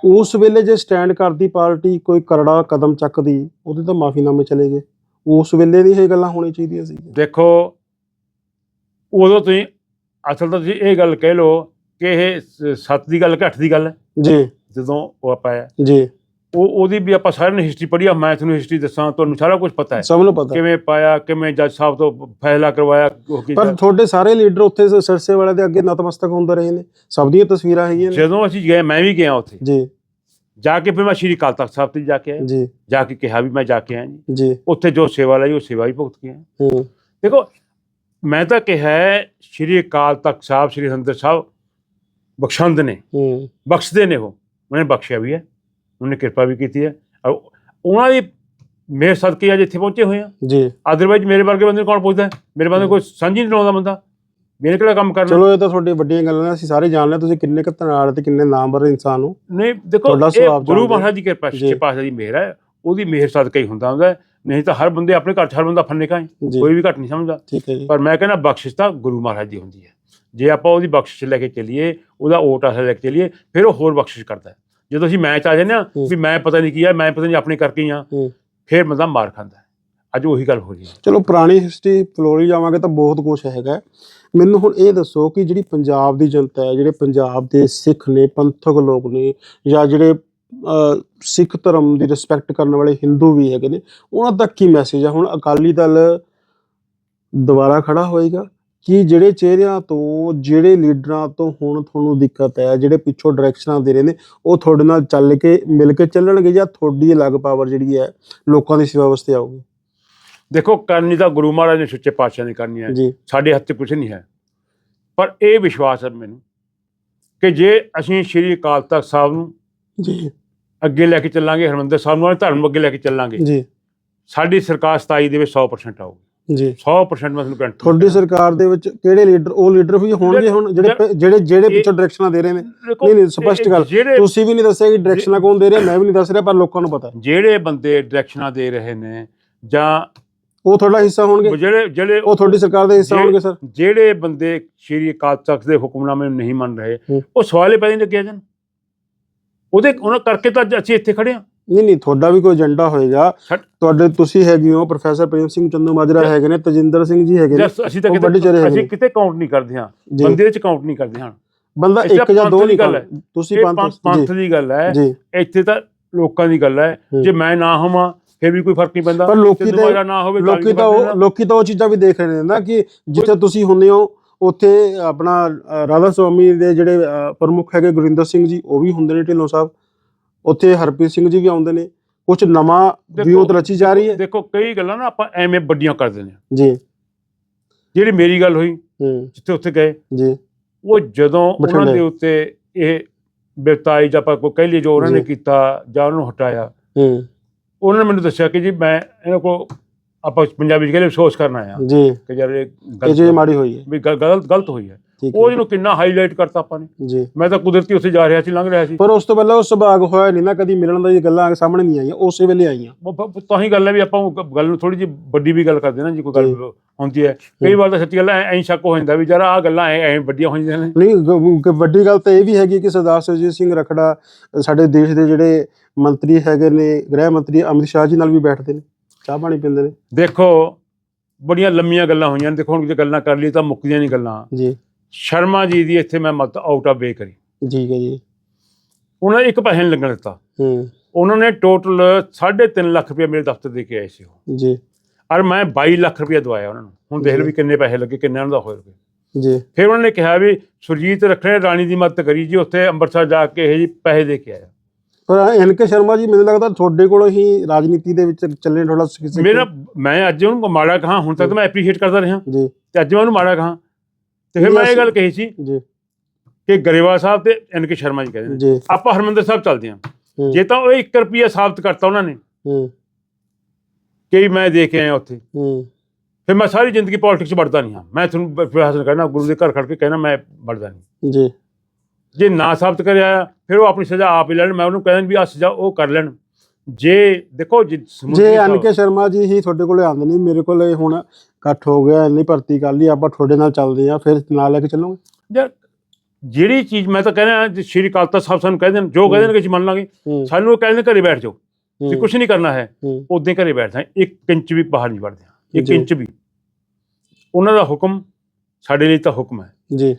Speaker 1: ਉਸ ਵੇਲੇ ਜੇ ਸਟੈਂਡ ਕਰਦੀ ਪਾਰਟੀ ਕੋਈ ਕਰੜਾ ਕਦਮ ਚੱਕਦੀ ਉਹਦੇ ਤਾਂ ਮਾਫੀਨਾਮੇ ਚਲੇ ਗਏ। ਉਸ ਵੇਲੇ ਦੀ ਇਹ ਗੱਲਾਂ ਹੋਣੀ ਚਾਹੀਦੀਆਂ ਸੀ।
Speaker 2: ਦੇਖੋ ਉਦੋਂ ਤੁਸੀਂ ਅਸਲ ਤਾਂ ਤੁਸੀਂ ਇਹ ਗੱਲ ਕਹਿ ਲਓ ਕਿ ਇਹ ਸੱਤ ਦੀ ਗੱਲ ਅੱਠ ਦੀ ਗੱਲ ਹੈ?
Speaker 1: ਜੀ।
Speaker 2: ਜਦੋਂ ਉਹ ਪਾਇਆ
Speaker 1: ਜੀ।
Speaker 2: ਉਹ ਉਹਦੀ ਵੀ ਆਪਾਂ ਸਾਰਿਆਂ ਨੇ ਹਿਸਟਰੀ ਪੜ੍ਹੀ ਆ ਮੈਂ ਤੁਹਾਨੂੰ ਹਿਸਟਰੀ ਦੱਸਾਂ ਤੁਹਾਨੂੰ ਸਾਰਾ ਕੁਝ ਪਤਾ ਹੈ।
Speaker 1: ਸਭ ਨੂੰ ਪਤਾ
Speaker 2: ਕਿਵੇਂ ਪਾਇਆ ਕਿਵੇਂ ਜੱਜ ਸਾਹਿਬ ਤੋਂ ਫੈਸਲਾ ਕਰਵਾਇਆ।
Speaker 1: ਪਰ ਤੁਹਾਡੇ ਸਾਰੇ ਲੀਡਰ ਉੱਥੇ ਸਿਰਸੇ ਵਾਲੇ ਦੇ ਅੱਗੇ ਨਤਮਸਤਕ ਹੁੰਦੇ ਰਹੇ ਨੇ। ਸਭ ਦੀਆਂ ਤਸਵੀਰਾਂ ਹੈਗੀਆਂ ਨੇ।
Speaker 2: ਜਦੋਂ ਅਸੀਂ ਗਏ ਮੈਂ ਵੀ ਗਿਆ ਉੱਥੇ।
Speaker 1: ਜੀ।
Speaker 2: ਜਾ ਕੇ ਫਿਰ ਮੈਂ ਸ਼੍ਰੀ ਅਕਾਲ ਤਖਤ ਸਾਹਿਬ ਤੇ ਜਾ ਕੇ ਆਇਆ।
Speaker 1: ਜੀ।
Speaker 2: ਜਾ ਕੇ ਕਿਹਾ ਵੀ ਮੈਂ ਜਾ ਕੇ ਆਇਆ ਜੀ। ਉੱਥੇ ਜੋ ਸੇਵਾ ਲਈ ਉਹ ਸੇਵਾ ਵੀ ਭੁਗਤ ਕੇ ਆਇਆ।
Speaker 1: ਹੂੰ।
Speaker 2: ਦੇਖੋ ਮੈਂ ਤਾਂ ਕਿਹਾ ਸ਼੍ਰੀ ਅਕਾਲ ਤਖਤ ਸਾਹਿਬ ਸ਼੍ਰੀ ਹਰਿਮੰਦਰ ਸਾਹਿਬ ਬਖਸ਼ੰਦ ਨੇ।
Speaker 1: ਹੂੰ।
Speaker 2: ਬਖਸ਼ਦੇ ਨੇ ਉਹ। ਉਹਨੇ ਬਖਸ਼ਿਆ ਵੀ ਹੈ। ਉਹਨੇ ਕਿਰਪਾ ਵੀ ਕੀਤੀ ਹੈ। ਉਹਨਾਂ ਦੀ ਮੇਰੇ ਸਦਕੇ ਅੱਜ ਇੱਥੇ ਪਹੁੰਚੇ ਹੋਏ ਆ।
Speaker 1: ਜੀ।
Speaker 2: ਅਦਰਵਾਈਜ਼ ਮੇਰੇ ਵਰਗੇ ਬੰਦੇ ਨੂੰ ਕੌਣ ਪੁੱਛਦਾ? ਮੇਰੇ ਬੰਦੇ ਕੋਈ ਸਾਂਝੀ ਨਹੀਂ ਲਾਉਂਦਾ ਬੰਦਾ। ਮੇਰੇ ਕਿਹੜਾ ਕੰਮ ਕਰਨਾ?
Speaker 1: ਚਲੋ ਇਹ ਤਾਂ ਤੁਹਾਡੀ ਵੱਡੀਆਂ ਗੱਲਾਂ ਨੇ। ਅਸੀਂ ਸਾਰੇ ਜਾਣਦੇ ਹਾਂ ਤੁਸੀਂ ਕਿੰਨੇ ਕੁ ਧਨਾੜ ਤੇ ਕਿੰਨੇ ਨਾਮਵਰ ਇਨਸਾਨ ਹੋ।
Speaker 2: ਨਹੀਂ ਦੇਖੋ ਇਹ ਗੁਰੂ ਮਹਾਰਾਜ ਦੀ ਕਿਰਪਾ। ਸੱਚੇ ਪਾਤਸ਼ਾਹ ਦੀ ਮਿਹਰ ਹੈ। ਉਹਦੀ ਮਿਹਰ ਸਦਕਾ ਹੀ ਹੁੰਦਾ ਹੁੰਦਾ। ਨਹੀਂ ਤਾਂ ਹਰ ਬੰਦੇ ਆਪਣੇ ਘਰ 'ਚ ਹਰ ਬੰਦਾ ਫੰਨੇ ਕਾਏ
Speaker 1: ਜੀ।
Speaker 2: ਕੋਈ ਵੀ ਘੱਟ ਨਹੀਂ ਸਮਝਦਾ।
Speaker 1: ਠੀਕ ਹੈ ਜੀ।
Speaker 2: ਪਰ ਮੈਂ ਕਹਿੰਦਾ ਬਖਸ਼ਿਸ਼ ਤਾਂ ਗੁਰੂ ਮਹਾਰਾਜ ਦੀ ਹੁੰਦੀ ਹੈ। ਜੇ ਆਪਾਂ ਉਹਦੀ ਬਖਸ਼ਿਸ਼ ਲੈ ਕੇ ਚੱਲੀਏ ਉਹਦਾ ਓਟ ਆਸਾ ਲੈ ਕੇ ਚੱਲੀਏ ਫਿਰ ਉਹ ਹੋਰ ਬਖਸ਼ਿਸ਼ ਕਰਦਾ ਹੈ। ਜਦੋਂ ਅਸੀਂ ਮੈਂ ਚ ਆ ਜਾਂਦੇ ਹਾਂ
Speaker 1: ਹੂੰ।
Speaker 2: ਵੀ ਮੈਂ ਪਤਾ ਨਹੀਂ ਕੀ ਹੈ ਮੈਂ ਪਤਾ ਨਹੀਂ ਆਪਣੇ ਕਰਕੇ ਹੀ ਹੂੰ। ਫਿਰ ਬੰਦਾ ਮਾਰ ਖਾਂਦਾ ਹੈ। ਅੱਜ ਉਹੀ ਗੱਲ ਹੋ ਰਹੀ ਹੈ।
Speaker 1: ਚਲੋ ਪੁਰਾਣੀ ਹਿਸਟਰੀ ਫਲੋਰੀ ਜਾਵਾਂਗੇ ਤਾਂ ਬਹੁਤ ਕੁਝ ਹੈਗਾ ਹੈ। ਮੈਨੂੰ ਹੁਣ ਇਹ ਦੱਸੋ ਕਿ ਜਿਹੜੀ ਪੰਜਾਬ ਦੀ ਜਨਤਾ ਹੈ ਜਿਹੜੇ ਪੰਜਾਬ ਦੇ ਸਿੱਖ ਨੇ ਪੰਥਕ ਲੋਕ ਨੇ ਜਾਂ ਜਿਹੜੇ ਸਿੱਖ ਧਰਮ ਦੀ ਰਿਸਪੈਕਟ ਕਰਨ ਵਾਲੇ ਹਿੰਦੂ ਵੀ ਹੈਗੇ ਨੇ ਉਹਨਾਂ ਤੱਕ ਕੀ ਮੈਸੇਜ ਹੈ ਹੁਣ ਅਕਾਲੀ ਦਲ ਦੁਬਾਰਾ ਖੜਾ ਹੋਏਗਾ ਕਿ ਜਿਹੜੇ ਚਿਹਰਿਆਂ ਤੋਂ ਜਿਹੜੇ ਲੀਡਰਾਂ ਤੋਂ ਹੁਣ ਤੁਹਾਨੂੰ ਦਿੱਕਤ ਹੈ ਜਿਹੜੇ ਪਿੱਛੋਂ ਡਾਇਰੈਕਸ਼ਨਾਂ ਦੇ ਰਹੇ ਨੇ ਉਹ ਤੁਹਾਡੇ ਨਾਲ ਚੱਲ ਕੇ ਮਿਲ ਕੇ ਚੱਲਣਗੇ ਜਾਂ ਤੁਹਾਡੀ ਅਲੱਗ ਪਾਵਰ ਜਿਹੜੀ ਹੈ ਲੋਕਾਂ ਦੀ ਸੇਵਾ ਵਾਸਤੇ ਆਊਗੀ?
Speaker 2: ਦੇਖੋ ਕਰਨੀ ਤਾਂ ਗੁਰੂ ਮਹਾਰਾਜ ਨੇ ਸੁੱਚੇ ਪਾਤਸ਼ਾਹ ਨੇ ਕਰਨੀ ਹੈ। ਸਾਡੇ ਹੱਥ 'ਚ ਕੁਝ ਨਹੀਂ ਹੈ। ਪਰ ਇਹ ਵਿਸ਼ਵਾਸ ਹੈ ਮੈਨੂੰ ਕਿ ਜੇ ਅਸੀਂ ਸ਼੍ਰੀ ਅਕਾਲ ਤਖਤ ਸਾਹਿਬ ਨੂੰ
Speaker 1: ਜੀ।
Speaker 2: ਅੱਗੇ ਲੈ ਕੇ ਚੱਲਾਂਗੇ ਹਰਮੰਦਰ ਸਾਹਿਬ ਨੂੰ ਧਰਮ ਅੱਗੇ ਲੈ ਕੇ ਚੱਲਾਂਗੇ।
Speaker 1: ਜੀ।
Speaker 2: ਸਾਡੀ ਸਰਕਾਰ 27 ਦੇ ਵਿੱਚ 100% ਆਊਗੀ।
Speaker 1: ਜੀ।
Speaker 2: 100% ਮੈਂ ਤੁਹਾਨੂੰ ਗਰੰਟੀ
Speaker 1: ਤੁਹਾਡੀ ਸਰਕਾਰ ਦੇ ਵਿੱਚ ਕਿਹੜੇ ਲੀਡਰ ਉਹ ਲੀਡਰ ਵੀ ਹੋਣਗੇ ਹੁਣ ਜਿਹੜੇ ਜਿਹੜੇ ਜਿਹੜੇ ਪਿੱਛੋਂ ਡਾਇਰੈਕਸ਼ਨਾਂ ਦੇ ਰਹੇ ਨੇ। ਨਹੀਂ, ਨਹੀਂ, ਸਪਸ਼ਟ ਗੱਲ। ਤੁਸੀਂ ਵੀ ਨਹੀਂ ਦੱਸਿਆ ਕਿ ਡਾਇਰੈਕਸ਼ਨਾਂ ਕੌਣ ਦੇ ਰਿਹਾ ਮੈਂ ਵੀ ਨਹੀਂ ਦੱਸ ਰਿਹਾ ਪਰ ਲੋਕਾਂ ਨੂੰ ਪਤਾ ਹੈ।
Speaker 2: ਜਿਹੜੇ ਬੰਦੇ ਡਾਇਰੈਕਸ਼ਨਾਂ ਦੇ ਰਹੇ ਨੇ ਜਾਂ
Speaker 1: ਉਹ ਤੁਹਾਡਾ ਹਿੱਸਾ ਹੋਣਗੇ।
Speaker 2: ਜਿਹੜੇ ਜਿਹੜੇ
Speaker 1: ਉਹ ਤੁਹਾਡੀ ਸਰਕਾਰ ਦਾ ਹਿੱਸਾ ਹੋਣਗੇ ਸਰ।
Speaker 2: ਜਿਹੜੇ ਬੰਦੇ ਸ਼੍ਰੀ ਅਕਾਲ ਤਖਤ ਦੇ ਹੁਕਮਨਾਮੇ ਨੂੰ ਨਹੀਂ ਮੰਨ ਰਹੇ
Speaker 1: ਹੂੰ।
Speaker 2: ਉਹ ਸਵਾਲੇ ਪੈਦੇ ਲੱਗਿਆ ਜਾਣ। ਉਹਦੇ ਉਹਨਾਂ ਕਰਕੇ ਤਾਂ ਅੱਜ ਅਸੀਂ ਇੱਥੇ ਖੜੇ ਹਾਂ।
Speaker 1: ਨਹੀਂ ਨਹੀਂ ਤੁਹਾਡਾ ਵੀ ਕੋਈ ਏਜੰਡਾ ਹੋਏਗਾ। ਤੁਹਾਡੇ ਤੁਸੀਂ ਹੈਗੇ ਹੋ ਪ੍ਰੋਫੈਸਰ ਪ੍ਰੇਮ ਸਿੰਘ ਚੰਦੂ ਮਾਜਰਾ ਹੈਗੇ ਨੇ ਤਜਿੰਦਰ ਸਿੰਘ ਜੀ ਹੈਗੇ ਨੇ
Speaker 2: ਅਸੀਂ ਤਾਂ ਕਿਤੇ ਅਸੀਂ। ਕਿਤੇ ਕਾਊਂਟ ਨਹੀਂ ਕਰਦੇ ਹਾਂ। ਬੰਦੇ ਚ ਕਾਊਂਟ ਨਹੀਂ ਕਰਦੇ ਹਾਂ।
Speaker 1: ਬੰਦਾ ਇੱਕ ਜਾਂ ਦੋ ਨਹੀਂ
Speaker 2: ਗੱਲ
Speaker 1: ਤੁਸੀਂ ਪੰਥ
Speaker 2: ਪੰਥ ਦੀ ਗੱਲ ਹੈ। ਇੱਥੇ ਤਾਂ ਲੋਕਾਂ ਦੀ ਗੱਲ ਹੈ। ਜੇ ਮੈਂ ਨਾ ਹੋਵਾਂ ਫਿਰ ਵੀ ਕੋਈ ਫ਼ਰਕ ਨਹੀਂ ਪੈਂਦਾ।
Speaker 1: ਪਰ ਲੋਕੀ ਤੇ-
Speaker 2: ਨਾ ਹੋਵੇ
Speaker 1: ਲੋਕੀ ਤਾਂ ਲੋਕੀ ਤਾਂ ਉਹ ਚੀਜ਼ਾਂ ਵੀ ਦੇਖ ਰਹੇ ਨੇ ਨਾ ਕਿ ਜਿੱਥੇ ਤੁਸੀਂ ਹੁੰਦੇ ਹੋ ਉੱਥੇ ਆਪਣਾ ਰਾਧਾ ਸਵਾਮੀ ਦੇ ਜਿਹੜੇ ਪ੍ਰਮੁੱਖ ਹੈਗੇ ਗੁਰਿੰਦਰ ਸਿੰਘ ਜੀ ਉਹ ਵੀ ਹੁੰਦੇ ਨੇ ਢਿੱਲੋਂ ਸਾਹਿਬ। ਉੱਥੇ ਹਰਪ੍ਰੀਤ ਸਿੰਘ ਜੀ ਵੀ ਆਉਂਦੇ ਨੇ। ਕੁਝ ਨਵਾਂ ਵਿਊਤ ਰਚੀ ਜਾ ਰਹੀ ਹੈ।
Speaker 2: ਦੇਖੋ ਕਈ ਗੱਲਾਂ ਨਾ ਆਪਾਂ ਐਵੇਂ ਵੱਡੀਆਂ ਕਰ ਦਿੰਦੇ ਹਾਂ।
Speaker 1: ਜੀ।
Speaker 2: ਜਿਹੜੀ ਮੇਰੀ ਗੱਲ ਹੋਈ ਜਿੱਥੇ ਉੱਥੇ ਗਏ
Speaker 1: ਜੀ।
Speaker 2: ਉਹ ਜਦੋਂ ਉਹਨਾਂ। ਦੇ ਉੱਤੇ ਇਹ ਬਿਰਤਾਈ ਜਾਂ ਆਪਾਂ ਕੋਈ ਕਹਿ ਲਈ ਜੋ ਉਹਨਾਂ ਨੇ। ਕੀਤਾ ਜਾਂ ਉਹਨਾਂ ਹਟਾਇਆ
Speaker 1: ਹੂੰ।
Speaker 2: ਉਹਨਾਂ ਨੇ ਮੈਨੂੰ ਦੱਸਿਆ ਕਿ ਜੀ ਮੈਂ ਇਹਨਾਂ ਕੋ ਆਪਾਂ ਪੰਜਾਬੀ ਚ ਕਹਿੰਦੇ ਅਫਸੋਸ ਕਰਨ ਆਇਆ
Speaker 1: ਜੀ।
Speaker 2: ਕਿ ਯਾਰ ਇਹ
Speaker 1: ਇਹ ਜੀ
Speaker 2: ਗਲਤ
Speaker 1: ਮਾੜੀ ਹੋਈ ਹੈ।
Speaker 2: ਵੀ ਗਲ- ਗਲਤ ਗਲਤ ਹੋਈ ਹੈ।
Speaker 1: ਠੀਕ
Speaker 2: ਉਹ ਜਿਹਨੂੰ ਕਿੰਨਾ ਹਾਈਲਾਈਟ ਕਰਤਾ ਆਪਾਂ ਨੇ।
Speaker 1: ਜੀ।
Speaker 2: ਮੈਂ ਤਾਂ ਕੁਦਰਤੀ ਉੱਥੇ ਜਾ ਰਿਹਾ ਸੀ ਲੰਘ ਰਿਹਾ ਸੀ।
Speaker 1: ਪਰ ਉਸ ਤੋਂ ਪਹਿਲਾਂ ਉਹ ਸੁਭਾਗ ਹੋਇਆ ਨਹੀਂ ਨਾ ਕਦੀ ਮਿਲਣ ਦਾ ਇਹ ਗੱਲਾਂ ਸਾਹਮਣੇ ਨਹੀਂ ਆਈਆਂ ਉਸੇ ਵੇਲੇ ਆਈਆਂ।
Speaker 2: ਬ- ਤਾਂ ਹੀ ਗੱਲ ਹੈ ਵੀ ਆਪਾਂ ਉਹ ਗ- ਗੱਲ ਨੂੰ ਥੋੜੀ ਜਿਹੀ ਵੱਡੀ ਵੀ ਗੱਲ ਕਰਦੇ ਨਾ ਜੀ ਕੋਈ ਗੱਲ। ਹੁੰਦੀ ਹੈ। ਕਈ ਵਾਰ ਤਾਂ ਸੱਚੀ ਗੱਲ ਐ ਐਂ ਸ਼ੱਕ ਹੋ ਜਾਂਦਾ ਵੀ ਜਰਾ ਆ ਗੱਲਾਂ ਐ ਐਂ ਵੱਡੀਆਂ ਹੋ ਜਾਂਦੀਆਂ ਨੇ।
Speaker 1: ਨਹੀਂ ਗ- ਗ- ਵੱਡੀ ਗੱਲ ਤਾਂ ਇਹ ਵੀ ਹੈਗੀ ਕਿ ਸਰਦਾਰ ਸੁਰਜੀਤ ਸਿੰਘ ਰਖੜਾ ਸਾਡੇ ਦੇਸ਼ ਦੇ ਜਿਹੜੇ ਮੰਤਰੀ ਹੈਗੇ ਨੇ ਗ੍ਰਹਿ ਮੰਤਰੀ ਅਮਿਤ ਸ਼ਾਹ ਜੀ ਨਾਲ ਵੀ ਬੈਠਦੇ ਨੇ। ਚਾਹ ਪਾਣੀ ਪੀਂਦੇ ਨੇ?
Speaker 2: ਦੇਖੋ ਬੜੀਆਂ ਲੰਮੀਆਂ ਗੱਲਾਂ ਹੋਈਆਂ ਨੇ। ਦੇਖੋ ਹੁਣ ਜੇ ਗੱਲਾਂ ਕਰ ਲਈ ਤਾਂ ਮੁੱਕਦੀਆਂ ਨਹੀਂ ਗੱਲਾਂ।
Speaker 1: ਜੀ।
Speaker 2: ਸ਼ਰਮਾ ਜੀ ਦੀ ਇੱਥੇ ਮੈਂ ਮਤ ਆਊਟ ਆਫ ਵੇ ਕਰੀ।
Speaker 1: ਠੀਕ ਹੈ ਜੀ।
Speaker 2: ਉਹਨਾਂ ਨੇ ਇੱਕ ਪੈਸੇ ਨਹੀਂ ਲੱਗਣ ਦਿੱਤਾ।
Speaker 1: ਹੂੰ।
Speaker 2: ਉਹਨਾਂ ਨੇ ਟੋਟਲ 3.5 ਲੱਖ ਰੁਪਏ ਮੇਰੇ ਦਫ਼ਤਰ ਦੇ ਕੇ ਆਏ ਸੀ ਉਹ।
Speaker 1: ਜੀ।
Speaker 2: ਔਰ ਮੈਂ 22 ਲੱਖ ਰੁਪਏ ਦਵਾਇਆ ਉਹਨਾਂ ਨੂੰ। ਹੁਣ ਦੇਖ ਲਓ ਵੀ ਕਿੰਨੇ ਪੈਸੇ ਲੱਗੇ ਕਿੰਨੇ ਉਹਨਾਂ ਦਾ ਹੋਏ
Speaker 1: ਜੀ।
Speaker 2: ਫਿਰ ਉਹਨਾਂ ਨੇ ਕਿਹਾ ਵੀ ਸੁਰਜੀਤ ਰੱਖਣੇ ਰਾਣੀ ਦੀ ਮਦਦ ਕਰੀ ਜੀ। ਉੱਥੇ ਅੰਮ੍ਰਿਤਸਰ ਜਾ ਕੇ ਇਹ ਜੀ ਪੈਸੇ ਦੇ ਕੇ ਆਇਆ।
Speaker 1: ਐਨ ਕੇ ਸ਼ਰਮਾ ਜੀ ਮੈਨੂੰ ਲੱਗਦਾ ਤੁਹਾਡੇ ਕੋਲੋਂ ਹੀ ਰਾਜਨੀਤੀ ਦੇ ਵਿੱਚ ਚੱਲਣੇ ਥੋੜਾ ਸਿੱਖ
Speaker 2: ਮੇਰਾ ਮੈਂ ਅੱਜ ਉਹਨੂੰ ਮਾੜਾ ਕਹਾ ਹੁਣ ਤੱਕ ਮੈਂ ਐਪਰੀਸ਼ੀਏਟ ਕਰਦਾ ਰਿਹਾ।
Speaker 1: ਜੀ।
Speaker 2: ਤੇ ਅੱਜ ਮੈਂ ਉਹਨੂੰ ਮਾੜਾ ਕਹਾ। ਤੇ ਫਿਰ ਮੈਂ ਇਹ ਗੱਲ ਕਹੀ ਸੀ
Speaker 1: ਜੀ।
Speaker 2: ਕਿ ਗਰੇਵਾਲ ਸਾਹਿਬ ਤੇ ਐਨ ਕੇ ਸ਼ਰਮਾ ਜੀ ਕਹਿੰਦੇ ਨੇ। ਆਪਾਂ ਹਰਮੰਦਰ ਸਾਹਿਬ ਚੱਲਦੇ ਹਾਂ। ਜੇ ਤਾਂ ਉਹ 1 ਰੁਪਿਆ ਸਾਬਤ ਕਰਤਾ ਉਹਨਾਂ ਨੇ
Speaker 1: ਹੂੰ।
Speaker 2: ਕਿ ਮੈਂ ਦੇ ਕੇ ਆਇਆ ਉੱਥੇ।
Speaker 1: ਹੂੰ।
Speaker 2: ਫਿਰ ਮੈਂ ਸਾਰੀ ਜ਼ਿੰਦਗੀ ਪੋਲਿਟਿਕਸ 'ਚ ਵੜਦਾ ਨਹੀਂ ਹਾਂ। ਮੈਂ ਤੁਹਾਨੂੰ ਫਿਲਹਾਲ ਕਹਿਣਾ ਗੁਰੂ ਦੇ ਘਰ ਖੜ ਕੇ ਕਹਿਣਾ ਮੈਂ ਵੜਦਾ ਨਹੀਂ।
Speaker 1: ਜੀ।
Speaker 2: ਜੇ ਨਾ ਸਾਬਤ ਕਰਿਆ ਫਿਰ ਉਹ ਆਪਣੀ ਸਜ਼ਾ ਆਪ ਹੀ ਲੈਣ। ਮੈਂ ਉਹਨੂੰ ਕਹਿੰਦਾ ਵੀ ਆ ਸਜ਼ਾ ਉਹ ਕਰ ਲੈਣ। ਜੇ ਦੇਖੋ ਜੇ ਸਮੁੰਦਰੀ
Speaker 1: ਜੇ
Speaker 2: ਸਾਹਿਬ-
Speaker 1: ਐਨ ਕੇ ਸ਼ਰਮਾ ਜੀ ਹੀ ਤੁਹਾਡੇ ਕੋਲੇ ਆਉਂਦੇ ਨਹੀਂ ਮੇਰੇ ਕੋਲੇ ਹੁਣ ਇਕੱਠ ਹੋ ਗਿਆ ਇੰਨੀ ਭਰਤੀ ਕਰ ਲਈ ਆਪਾਂ ਤੁਹਾਡੇ ਨਾਲ ਚੱਲਦੇ ਆ ਫਿਰ ਨਾਲ ਲੈ ਕੇ ਚੱਲੋਗੇ?
Speaker 2: ਯਾਰ ਜਿਹੜੀ ਚੀਜ਼ ਮੈਂ ਤਾਂ ਕਹਿੰਦਾ ਜੇ ਸ਼੍ਰੀ ਅਕਾਲ ਤਖਤ ਸਾਹਿਬ ਸਾਨੂੰ ਕਹਿ ਦੇਣ ਜੋ ਕਹਿ ਦੇਣ ਕਿ ਅਸੀਂ ਮੰਨ ਲਾਂਗੇ। ਸਾਨੂੰ ਉਹ ਕਹਿੰਦੇ ਘਰੇ ਬੈਠ ਜਾਓ। ਜੇ ਕੁਝ ਨਹੀਂ ਕਰਨਾ ਹੈ ਉਦੋਂ ਘਰੇ ਬੈਠਦਾ ਇੱਕ ਇੰਚ ਵੀ ਬਾਹਰ ਨਹੀਂ ਵੜਦੇ। ਇੱਕ। ਇੰਚ ਵੀ। ਉਹਨਾਂ ਦਾ ਹੁਕਮ ਸਾਡੇ ਲਈ ਤਾਂ ਹੁਕਮ ਹੈ।
Speaker 1: ਜੀ।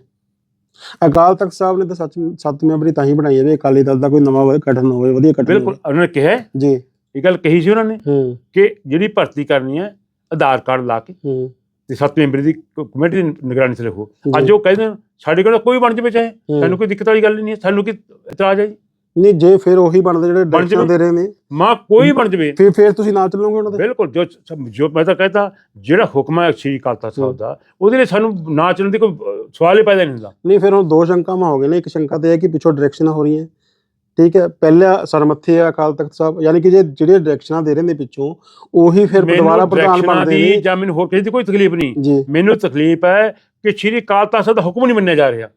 Speaker 1: ਅਕਾਲ ਤਖਤ ਸਾਹਿਬ ਨੇ ਤਾਂ ਸੱਚ ਸੱਤ ਮੈਂਬਰੀ ਤਾਂ ਹੀ ਬਣਾਈ ਹੈ ਵੀ ਅਕਾਲੀ ਦਲ ਦਾ ਕੋਈ ਨਵਾਂ ਗਠਨ ਹੋਵੇ ਵਧੀਆ ਗਠਨ
Speaker 2: ਬਿਲਕੁਲ ਉਹਨਾਂ ਨੇ ਕਿਹਾ ਹੈ,
Speaker 1: ਜੀ।
Speaker 2: ਇਹ ਗੱਲ ਕਹੀ ਸੀ ਉਹਨਾਂ ਨੇ
Speaker 1: ਹੂੰ।
Speaker 2: ਕਿ ਜਿਹੜੀ ਭਰਤੀ ਕਰਨੀ ਹੈ ਆਧਾਰ ਕਾਰਡ ਲਾ ਕੇ
Speaker 1: ਹੂੰ।
Speaker 2: ਤੇ ਸੱਤ ਮੈਂਬਰੀ ਦੀ ਕ- ਕਮੇਟੀ ਦੀ ਨਿਗਰਾਨੀ 'ਚ ਰੱਖੋ। ਅੱਜ ਉਹ ਕਹਿੰਦੇ ਨੇ, ਸਾਡੇ ਕੋਲ ਕੋਈ ਬਣ ਜਾਵੇ ਚਾਹੇ
Speaker 1: ਹੂੰ।
Speaker 2: ਸਾਨੂੰ ਕੋਈ ਦਿੱਕਤ ਵਾਲੀ ਗੱਲ ਨਹੀਂ ਹੈ ਸਾਨੂੰ ਕੀ ਇਤਰਾਜ਼ ਹੈ ਜੀ।
Speaker 1: ਨਹੀਂ ਜੇ ਫਿਰ ਉਹੀ ਬਣਦੇ ਜਿਹੜੇ
Speaker 2: ਬਣ ਜਾਵੇ।
Speaker 1: ਦੇ ਰਹੇ ਨੇ।
Speaker 2: ਮਾਂ ਕੋਈ ਬਣ ਜਾਵੇ।
Speaker 1: ਫਿਰ ਫਿਰ ਤੁਸੀਂ ਨਾ ਚੱਲੋਗੇ ਉਹਨਾਂ ਦੇ?
Speaker 2: ਬਿਲਕੁਲ ਜੋ ਜੋ ਮੈਂ ਤਾਂ ਕਹਤਾ ਜਿਹੜਾ ਹੁਕਮ ਹੈ ਸ਼੍ਰੀ ਅਕਾਲ ਤਖਤ ਸਾਹਿਬ ਦਾ ਉਹਦੇ ਲਈ ਸਾਨੂੰ ਨਾ ਚੱਲਣ ਦੀ ਕੋਈ ਅਹ, ਸਵਾਲ ਹੀ ਪੈਦਾ ਨਹੀਂ ਹੁੰਦਾ।
Speaker 1: ਨਹੀਂ ਫਿਰ ਹੁਣ ਦੋ ਸ਼ੰਕਾਵਾਂ ਹੋ ਗਏ ਨੇ। ਇੱਕ ਸ਼ੰਕਾ ਤੇ ਹੈ ਕਿ ਪਿੱਛੋਂ ਡਾਇਰੈਕਸ਼ਨਾਂ ਹੋ ਰਹੀਆਂ। ਠੀਕ ਹੈ ਪਹਿਲਾ ਸਰਮੱਥੇ ਆ ਅਕਾਲ ਤਖਤ ਸਾਹਿਬ ਯਾਨੀ ਕਿ ਜੇ ਜਿਹੜੇ ਡਾਇਰੈਕਸ਼ਨਾਂ ਦੇ ਰਹੇ ਨੇ ਪਿੱਛੋਂ ਉਹੀ ਫਿਰ ਦੁਬਾਰਾ ਪ੍ਰਧਾਨ ਬਣਦੇ
Speaker 2: ਦੀ
Speaker 1: ਨੇ।
Speaker 2: ਜਾਂ ਮੈਨੂੰ ਹੋਰ ਕਿਸੇ ਦੀ ਕੋਈ ਤਕਲੀਫ ਨਹੀਂ।
Speaker 1: ਜੀ।
Speaker 2: ਮੈਨੂੰ ਤਕਲੀਫ ਹੈ ਕਿ ਸ਼੍ਰੀ ਅਕਾਲ ਤਖਤ ਸਾਹਿਬ ਦਾ ਹੁਕਮ ਨਹੀਂ ਮੰਨਿਆ ਜਾ ਰਿਹਾ।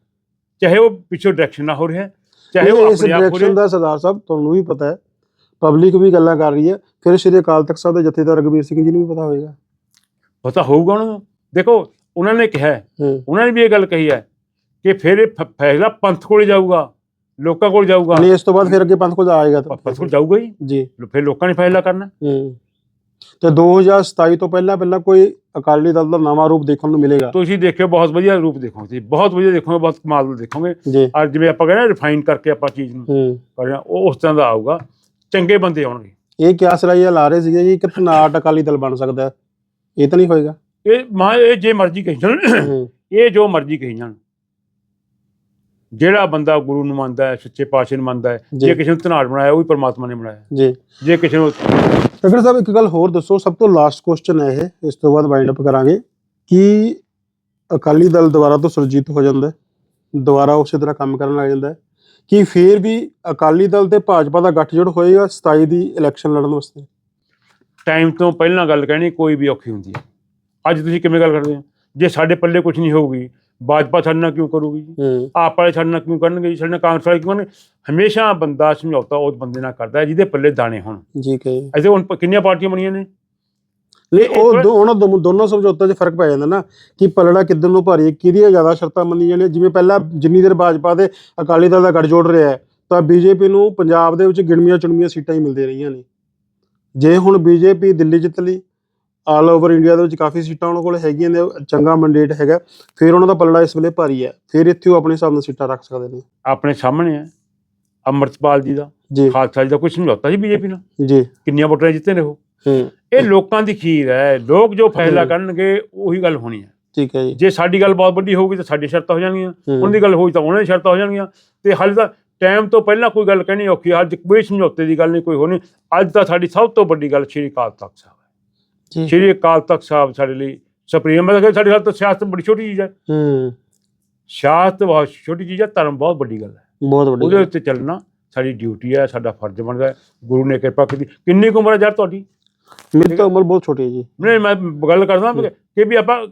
Speaker 2: ਚਾਹੇ ਉਹ ਪਿੱਛੋਂ ਡਾਇਰੈਕਸ਼ਨ ਨਾ ਹੋ ਰਿਹਾ ਚਾਹੇ ਉਹ
Speaker 1: ਇਸ
Speaker 2: ਆਪਣੇ ਆਪ
Speaker 1: ਡਾਇਰੈਕਸ਼ਨ ਦਾ ਸਰਦਾਰ ਸਾਹਿਬ ਤੁਹਾਨੂੰ ਵੀ ਪਤਾ ਹੈ। ਪਬਲਿਕ ਵੀ ਗੱਲਾਂ ਕਰ ਰਹੀ ਹੈ। ਫਿਰ ਸ਼੍ਰੀ ਅਕਾਲ ਤਖਤ ਸਾਹਿਬ ਦੇ ਜਥੇਦਾਰ ਰਗਵੀਰ ਸਿੰਘ ਜੀ ਨੂੰ ਵੀ ਪਤਾ ਹੋਵੇਗਾ
Speaker 2: ਪਤਾ ਹੋਊਗਾ ਉਹਨਾਂ ਨੂੰ। ਦੇਖੋ ਉਹਨਾਂ ਨੇ ਕਿਹਾ ਹੈ,
Speaker 1: ਹੂੰ।
Speaker 2: ਉਹਨਾਂ ਨੇ ਵੀ ਇਹ ਗੱਲ ਕਹੀ ਹੈ ਕਿ ਫਿਰ ਇਹ ਫ- ਫੈਸਲਾ ਪੰਥ ਕੋਲ ਜਾਊਗਾ ਲੋਕਾਂ ਕੋਲ ਜਾਊਗਾ।
Speaker 1: ਨਹੀਂ ਇਸ ਤੋਂ ਬਾਅਦ ਫਿਰ ਅੱਗੇ ਪੰਥ ਕੋਲ ਆਏਗਾ ਤਾਂ।
Speaker 2: ਪੰਥ ਕੋਲ ਜਾਊਗਾ ਹੀ।
Speaker 1: ਜੀ।
Speaker 2: ਫਿਰ ਲੋਕਾਂ ਨੇ ਫੈਸਲਾ ਕਰਨਾ।
Speaker 1: ਹੂੰ। ਤੇ 2027 ਤੋਂ ਪਹਿਲਾਂ ਪਹਿਲਾਂ ਕੋਈ ਅਕਾਲੀ ਦਲ ਦਾ ਨਵਾਂ ਰੂਪ ਦੇਖਣ ਨੂੰ ਮਿਲੇਗਾ?
Speaker 2: ਤੁਸੀਂ ਦੇਖਿਓ ਬਹੁਤ ਵਧੀਆ ਰੂਪ ਦੇਖੋਗੇ ਬਹੁਤ ਵਧੀਆ ਦੇਖੋਗੇ ਬਹੁਤ ਕਮਾਲ ਦਾ ਦੇਖੋਗੇ।
Speaker 1: ਜੀ।
Speaker 2: ਔਰ ਜਿਵੇਂ ਆਪਾਂ ਕਹਿੰਦੇ ਰਿਫਾਈਨ ਕਰਕੇ ਆਪਾਂ ਚੀਜ਼ ਨੂੰ ਕਰਨਾ ਉਹ ਉਸ ਤਰ੍ਹਾਂ ਦਾ ਆਊਗਾ ਚੰਗੇ ਬੰਦੇ ਆਉਣਗੇ।
Speaker 1: ਇਹ ਕਿਆਸ ਰਾਈਆ ਲਾ ਰਹੇ ਸੀਗੇ ਜੀ ਕਿ ਧਨਾਟ ਅਕਾਲੀ ਦਲ ਬਣ ਸਕਦਾ ਇਹ ਤਾਂ ਨਹੀਂ ਹੋਏਗਾ?
Speaker 2: ਇਹ ਮਾਂ ਇਹ ਜੇ ਮਰਜ਼ੀ ਕਹੀ ਜਾਣ ਇਹ ਜੋ ਮਰਜ਼ੀ ਕਹੀ ਜਾਣ। ਜਿਹੜਾ ਬੰਦਾ ਗੁਰੂ ਨੂੰ ਮੰਨਦਾ ਹੈ ਸੱਚੇ ਪਾਤਸ਼ਾਹ ਨੂੰ ਮੰਨਦਾ ਹੈ
Speaker 1: ਜੀ।
Speaker 2: ਕਿਸੇ ਨੂੰ ਧਨਾੜ ਬਣਾਇਆ ਉਹ ਵੀ ਪਰਮਾਤਮਾ ਨੇ ਬਣਾਇਆ।
Speaker 1: ਜੀ।
Speaker 2: ਜੇ ਕਿਸੇ ਨੂੰ
Speaker 1: ਡਾਕਟਰ ਸਾਹਿਬ ਇੱਕ ਗੱਲ ਹੋਰ ਦੱਸੋ ਸਭ ਤੋਂ ਲਾਸਟ ਕੁਐਸਚਨ ਹੈ ਇਹ ਇਸ ਤੋਂ ਬਾਅਦ ਵਾਈਂਡ ਅਪ ਕਰਾਂਗੇ ਕਿ ਅਕਾਲੀ ਦਲ ਦੁਬਾਰਾ ਤੋਂ ਸੁਰਜੀਤ ਹੋ ਜਾਂਦਾ ਹੈ ਦੁਬਾਰਾ ਉਸੇ ਤਰ੍ਹਾਂ ਕੰਮ ਕਰਨ ਲੱਗ ਜਾਂਦਾ ਹੈ ਕਿ ਫੇਰ ਵੀ ਅਕਾਲੀ ਦਲ ਤੇ ਭਾਜਪਾ ਦਾ ਗੱਠਜੋੜ ਹੋਏਗਾ 27 ਦੀ ਇਲੈਕਸ਼ਨ ਲੜਨ ਵਾਸਤੇ?
Speaker 2: ਟਾਈਮ ਤੋਂ ਪਹਿਲਾਂ ਗੱਲ ਕਹਿਣੀ ਕੋਈ ਵੀ ਔਖੀ ਹੁੰਦੀ ਹੈ। ਅੱਜ ਤੁਸੀਂ ਕਿਵੇਂ ਗੱਲ ਕਰਦੇ ਹੋ? ਜੇ ਸਾਡੇ ਪੱਲੇ ਕੁਝ ਨਹੀਂ ਹੋਊਗੀ ਭਾਜਪਾ ਨਾਲ ਕਿਉਂ ਕਰੂਗੀ ਜੀ ਆਪ ਵਾਲੇ ਨਾਲ ਕਿਉਂ ਕਰਨਗੇ ਜੀ ਨਾਲ ਕਾਂਗਰਸ ਵਾਲੇ ਕਿਉਂ ਕਰਨਗੇ ਹਮੇਸ਼ਾ ਬੰਦਾ ਸਮਝੌਤਾ ਉਸ ਬੰਦੇ ਨਾਲ ਕਰਦਾ ਜਿਹਦੇ ਪੱਲੇ ਦਾਣੇ ਹੋਣ
Speaker 1: ਜੀ ਕਹੇ
Speaker 2: ਐਸੇ ਹੁਣ ਕਿੰਨੀਆਂ ਪਾਰਟੀਆਂ ਬਣੀਆਂ ਨੇ
Speaker 1: ਨਹੀਂ ਉਹ ਉਹਨਾਂ ਦੋਨੋਂ ਸਮਝੌਤਿਆਂ 'ਚ ਫ਼ਰਕ ਪੈ ਜਾਂਦਾ ਨਾ ਕਿ ਪਲੜਾ ਕਿੱਧਰ ਨੂੰ ਭਾਰੀ ਹੈ ਕਿਹਦੀਆਂ ਜ਼ਿਆਦਾ ਸ਼ਰਤਾਂ ਮੰਨੀਆਂ ਜਾਂਦੀਆਂ ਜਿਵੇਂ ਪਹਿਲਾਂ ਜਿੰਨੀ ਦੇਰ ਭਾਜਪਾ ਦੇ ਅਕਾਲੀ ਦਲ ਦਾ ਗੱਠਜੋੜ ਰਿਹਾ ਹੈ ਤਾਂ ਬੀਜੇਪੀ ਨੂੰ ਪੰਜਾਬ ਦੇ ਵਿੱਚ ਗਿਣਵੀਆਂ ਚੁਣਵੀਆਂ ਸੀਟਾਂ ਹੀ ਮਿਲਦੀਆਂ ਰਹੀਆਂ ਨੇ ਜੇ ਹੁਣ ਬੀਜੇਪੀ ਦਿੱਲੀ ਜਿੱਤ ਲਈ ਆਲ ਓਵਰ ਇੰਡੀਆ ਦੇ ਵਿੱਚ ਕਾਫੀ ਸੀਟਾਂ ਉਹਨਾਂ ਕੋਲ ਹੈਗੀਆਂ ਨੇ ਚੰਗਾ ਮੰਡੇਟ ਹੈਗਾ। ਫਿਰ ਉਹਨਾਂ ਦਾ ਪਲੜਾ ਇਸ ਵੇਲੇ ਭਾਰੀ ਹੈ। ਫਿਰ ਇੱਥੇ ਉਹ ਆਪਣੇ ਹਿਸਾਬ ਨਾਲ ਸੀਟਾਂ ਰੱਖ ਸਕਦੇ ਨੇ।
Speaker 2: ਆਪਣੇ ਸਾਹਮਣੇ ਹੈ ਅੰਮ੍ਰਿਤਪਾਲ ਜੀ ਦਾ
Speaker 1: ਜੀ।
Speaker 2: ਖਾਲਸਾ ਜੀ ਦਾ ਕੋਈ ਸਮਝੌਤਾ ਸੀ ਬੀਜੇਪੀ ਨਾਲ?
Speaker 1: ਜੀ।
Speaker 2: ਕਿੰਨੀਆਂ ਵੋਟਾਂ ਜਿੱਤੇ ਨੇ ਉਹ?
Speaker 1: ਹੂੰ।
Speaker 2: ਇਹ ਲੋਕਾਂ ਦੀ ਖੀਰ ਹੈ ਲੋਕ ਜੋ ਫੈਸਲਾ। ਕਰਨਗੇ ਉਹੀ ਗੱਲ ਹੋਣੀ ਹੈ।
Speaker 1: ਠੀਕ ਹੈ ਜੀ।
Speaker 2: ਜੇ ਸਾਡੀ ਗੱਲ ਬਹੁਤ ਵੱਡੀ ਹੋਊਗੀ ਤਾਂ ਸਾਡੀ ਸ਼ਰਤਾਂ ਹੋ ਜਾਣਗੀਆਂ। ਉਹਨਾਂ ਦੀ ਗੱਲ ਹੋਈ ਤਾਂ ਉਹਨਾਂ ਦੀ ਸ਼ਰਤਾਂ ਹੋ ਜਾਣਗੀਆਂ। ਤੇ ਹਾਲੇ ਤਾਂ ਟਾਈਮ ਤੋਂ ਪਹਿਲਾਂ ਕੋਈ ਗੱਲ ਕਹਿਣੀ ਔਖੀ। ਅੱਜ ਕੋਈ ਸਮਝੌਤੇ ਦੀ ਗੱਲ ਨਹੀਂ ਕੋਈ ਹੋਣੀ ਅੱਜ ਤਾਂ ਸਾਡੀ ਸਭ ਤੋਂ ਵੱਡੀ ਗੱਲ ਸ਼੍ਰੀ ਅਕਾਲ ਤਖਤ ਸਾਹਿਬ।
Speaker 1: ਜੀ
Speaker 2: ਸ਼੍ਰੀ ਅਕਾਲ ਤਖਤ ਸਾਹਿਬ ਸਾਡੇ ਲਈ ਸੁਪਰੀਮ। ਮਤਲਬ ਸਾਡੇ ਹਾਲ ਤਾਂ ਸਿਆਸਤ ਬੜੀ ਛੋਟੀ ਚੀਜ਼ ਹੈ।
Speaker 1: ਹੂੰ।
Speaker 2: ਸਿਆਸਤ ਬਹੁਤ ਛੋਟੀ ਚੀਜ਼ ਹੈ ਧਰਮ ਬਹੁਤ ਵੱਡੀ ਗੱਲ ਹੈ।
Speaker 1: ਬਹੁਤ ਵੱਡੀ
Speaker 2: ਉਹਦੇ। ਉੱਤੇ ਚੱਲਣਾ ਸਾਡੀ ਡਿਊਟੀ ਹੈ ਸਾਡਾ ਫਰਜ਼ ਬਣਦਾ ਹੈ। ਗੁਰੂ ਨੇ ਕਿਰਪਾ ਕੀਤੀ। ਕਿੰਨੀ ਕੁ ਉਮਰ ਹੈ ਯਾਰ ਤੁਹਾਡੀ?
Speaker 1: ਮੇਰੀ ਤਾਂ ਉਮਰ ਬਹੁਤ ਛੋਟੀ ਹੈ ਜੀ।
Speaker 2: ਨਹੀਂ ਮੈਂ ਗੱਲ ਕਰਦਾ ਕਿ ਵੀ ਆਪਾਂ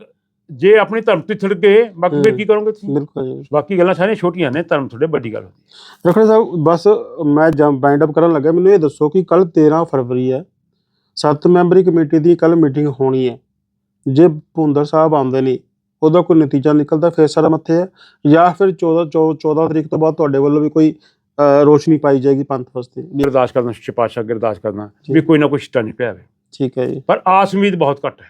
Speaker 2: ਜੇ ਆਪਣੀ ਧਰਮ ਤੇ ਛਿੜ ਕੇ ਬਾਕੀ ਫਿਰ
Speaker 1: ਹੂੰ।
Speaker 2: ਕੀ ਕਰੋਗੇ ਤੁਸੀਂ?
Speaker 1: ਬਿਲਕੁਲ ਜੀ।
Speaker 2: ਬਾਕੀ ਗੱਲਾਂ ਸਾਰੀਆਂ ਛੋਟੀਆਂ ਨੇ ਧਰਮ ਤੁਹਾਡੇ ਵੱਡੀ ਗੱਲ ਹੁੰਦੀ ਹੈ।
Speaker 1: ਰਖੜੇ ਸਾਹਿਬ ਬਸ ਮੈਂ ਜੰਪ ਬਾਈਂਡ ਅਪ ਕਰਨ ਲੱਗਾ ਮੈਨੂੰ ਇਹ ਦੱਸੋ ਕਿ ਕੱਲ 13 ਫਰਵਰੀ ਹੈ। ਸੱਤ ਮੈਂਬਰੀ ਕਮੇਟੀ ਦੀ ਕੱਲ ਮੀਟਿੰਗ ਹੋਣੀ ਹੈ। ਜੇ ਭੁੰਦਰ ਸਾਹਿਬ ਆਉਂਦੇ ਨਹੀਂ ਉਹਦਾ ਕੋਈ ਨਤੀਜਾ ਨਿਕਲਦਾ ਫਿਰ ਸਾਰਾ ਮੱਥੇ ਹੈ ਜਾਂ ਫਿਰ 14 ਚੌ- 14 ਤਰੀਕ ਤੋਂ ਬਾਅਦ ਤੁਹਾਡੇ ਵੱਲੋਂ ਵੀ ਕੋਈ ਰੋਸ਼ਨੀ ਪਾਈ ਜਾਏਗੀ ਪੰਥ ਵਾਸਤੇ?
Speaker 2: ਅਰਦਾਸ ਕਰਦਾ ਸੱਚੇ ਪਾਤਸ਼ਾਹ ਅਰਦਾਸ ਕਰਦਾ
Speaker 1: ਜੀ।
Speaker 2: ਵੀ ਕੋਈ ਨਾ ਕੋਈ ਛਿੱਟਾ ਨਿਕਲਿਆ ਹੋਵੇ।
Speaker 1: ਠੀਕ ਹੈ ਜੀ।
Speaker 2: ਪਰ ਆਸ ਉਮੀਦ ਬਹੁਤ ਘੱਟ ਹੈ।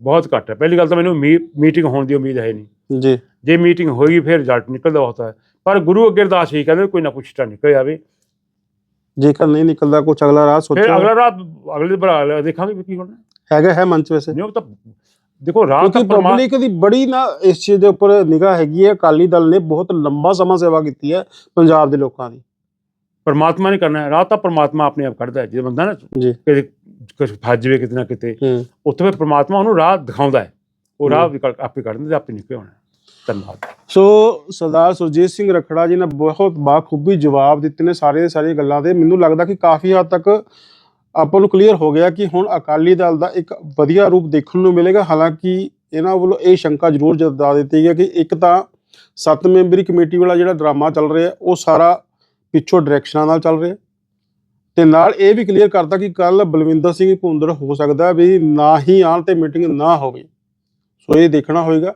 Speaker 2: ਬਹੁਤ ਘੱਟ ਹੈ। ਪਹਿਲੀ ਗੱਲ ਤਾਂ ਮੈਨੂੰ ਮੀਟਿੰਗ ਹੋਣ ਦੀ ਉਮੀਦ ਹੈ ਨਹੀਂ।
Speaker 1: ਜੀ।
Speaker 2: ਜੇ ਮੀਟਿੰਗ ਹੋਈ ਫਿਰ ਰਿਜ਼ਲਟ ਨਿਕਲਦਾ ਬਹੁਤ ਹੈ। ਪਰ ਗੁਰੂ ਅੱਗੇ ਅਰਦਾਸ ਹੀ ਕਹਿੰਦੇ ਕੋਈ ਨਾ ਕੋਈ ਛਿੱਟਾ ਨਿਕਲ ਜਾਵੇ
Speaker 1: ਜੇਕਰ ਨਹੀਂ ਨਿਕਲਦਾ ਕੁਝ ਅਗਲਾ ਰਾਹ
Speaker 2: ਫਿਰ
Speaker 1: ਸੋਚੋ
Speaker 2: ਅਗਲਾ ਰਾਤ ਅਗਲੇ ਭਰਾ ਦੇਖਾਂਗੇ ਕੀ ਹੋਣਾ।
Speaker 1: ਹੈਗਾ ਹੈ ਮੰਚ ਵੈਸੇ।
Speaker 2: ਨਹੀਂ ਉਹ ਤਾਂ ਦੇਖੋ ਰਾਹ ਤਾਂ
Speaker 1: ਪਬਲਿਕ ਦੀ ਬੜੀ ਨਾ ਇਸ ਚੀਜ਼ ਦੇ ਉੱਪਰ ਨਿਗਾਹ ਹੈਗੀ ਹੈ। ਅਕਾਲੀ ਦਲ ਨੇ ਬਹੁਤ ਲੰਬਾ ਸਮਾਂ ਸੇਵਾ ਕੀਤੀ ਹੈ ਪੰਜਾਬ ਦੇ ਲੋਕਾਂ ਦੀ।
Speaker 2: ਪਰਮਾਤਮਾ ਨੇ ਕਰਨਾ ਹੈ। ਰਾਹ ਤਾਂ ਪਰਮਾਤਮਾ ਆਪਣੇ ਆਪ ਕੱਢਦਾ ਹੈ। ਜੇ ਬੰਦਾ ਨਾ
Speaker 1: ਜੀ।
Speaker 2: ਕਿਤੇ ਕੁਝ ਫਸ ਜਾਵੇ ਕਿਤੇ ਨਾ ਕਿਤੇ ਉੱਥੇ ਪਰਮਾਤਮਾ ਉਹਨੂੰ ਰਾਹ ਦਿਖਾਉਂਦਾ ਹੈ। ਉਹ ਰਾਹ ਆਪੇ ਕੱਢ ਦਿੰਦਾ ਆਪੇ ਨਿਕਲ ਆਉਣਾ ਧੰਨਵਾਦ।
Speaker 1: ਸੋ ਸਰਦਾਰ ਸੁਰਜੀਤ ਸਿੰਘ ਰਖੜਾ ਜੀ ਨੇ ਬਹੁਤ ਬਾਖੂਬੀ ਜਵਾਬ ਦਿੱਤੇ ਨੇ ਸਾਰੇ ਸਾਰੀਆਂ ਗੱਲਾਂ ਦੇ। ਮੈਨੂੰ ਲੱਗਦਾ ਕਿ ਕਾਫੀ ਹੱਦ ਤੱਕ ਆਪਾਂ ਨੂੰ ਕਲੀਅਰ ਹੋ ਗਿਆ ਕਿ ਹੁਣ ਅਕਾਲੀ ਦਲ ਦਾ ਇੱਕ ਵਧੀਆ ਰੂਪ ਦੇਖਣ ਨੂੰ ਮਿਲੇਗਾ। ਹਾਲਾਂਕਿ ਇਹਨਾਂ ਵੱਲੋਂ ਇਹ ਸ਼ੰਕਾ ਜ਼ਰੂਰ ਜਤਾ ਦਿੱਤੀ ਗਈ ਕਿ ਇੱਕ ਤਾਂ ਸੱਤ ਮੈਂਬਰੀ ਕਮੇਟੀ ਵਾਲਾ ਜਿਹੜਾ ਡਰਾਮਾ ਚੱਲ ਰਿਹਾ, ਉਹ ਸਾਰਾ ਪਿੱਛੋਂ ਡਾਇਰੈਕਸ਼ਨਾਂ ਨਾਲ ਚੱਲ ਰਿਹਾ। ਤੇ ਨਾਲ ਇਹ ਵੀ ਕਲੀਅਰ ਕਰਤਾ ਕਿ ਕੱਲ ਬਲਵਿੰਦਰ ਸਿੰਘ ਭੁੰਦਰ ਹੋ ਸਕਦਾ ਵੀ ਨਾ ਹੀ ਆਉਣ ਤੇ ਮੀਟਿੰਗ ਨਾ ਹੋਵੇ। ਸੋ ਇਹ ਦੇਖਣਾ ਹੋਏਗਾ।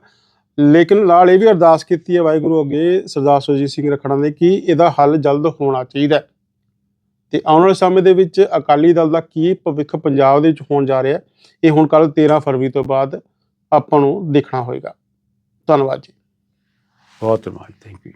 Speaker 1: ਲੇਕਿਨ ਨਾਲ ਇਹ ਵੀ ਅਰਦਾਸ ਕੀਤੀ ਹੈ ਵਾਹਿਗੁਰੂ ਅੱਗੇ ਸਰਦਾਰ ਸੁਰਜੀਤ ਸਿੰਘ ਰਖੜਾ ਨੇ ਕਿ ਇਹਦਾ ਹੱਲ ਜਲਦ ਹੋਣਾ ਚਾਹੀਦਾ ਹੈ। ਤੇ ਆਉਣ ਵਾਲੇ ਸਮੇਂ ਦੇ ਵਿੱਚ ਅਕਾਲੀ ਦਲ ਦਾ ਕੀ ਭਵਿੱਖ ਪੰਜਾਬ ਦੇ ਵਿੱਚ ਹੋਣ ਜਾ ਰਿਹਾ ਇਹ ਹੁਣ ਕੱਲ 13 ਫਰਵਰੀ ਤੋਂ ਬਾਅਦ ਆਪਾਂ ਨੂੰ ਦੇਖਣਾ ਹੋਏਗਾ। ਧੰਨਵਾਦ ਜੀ।
Speaker 2: ਬਹੁਤ ਧੰਨਵਾਦ ਥੈਂਕ ਯੂ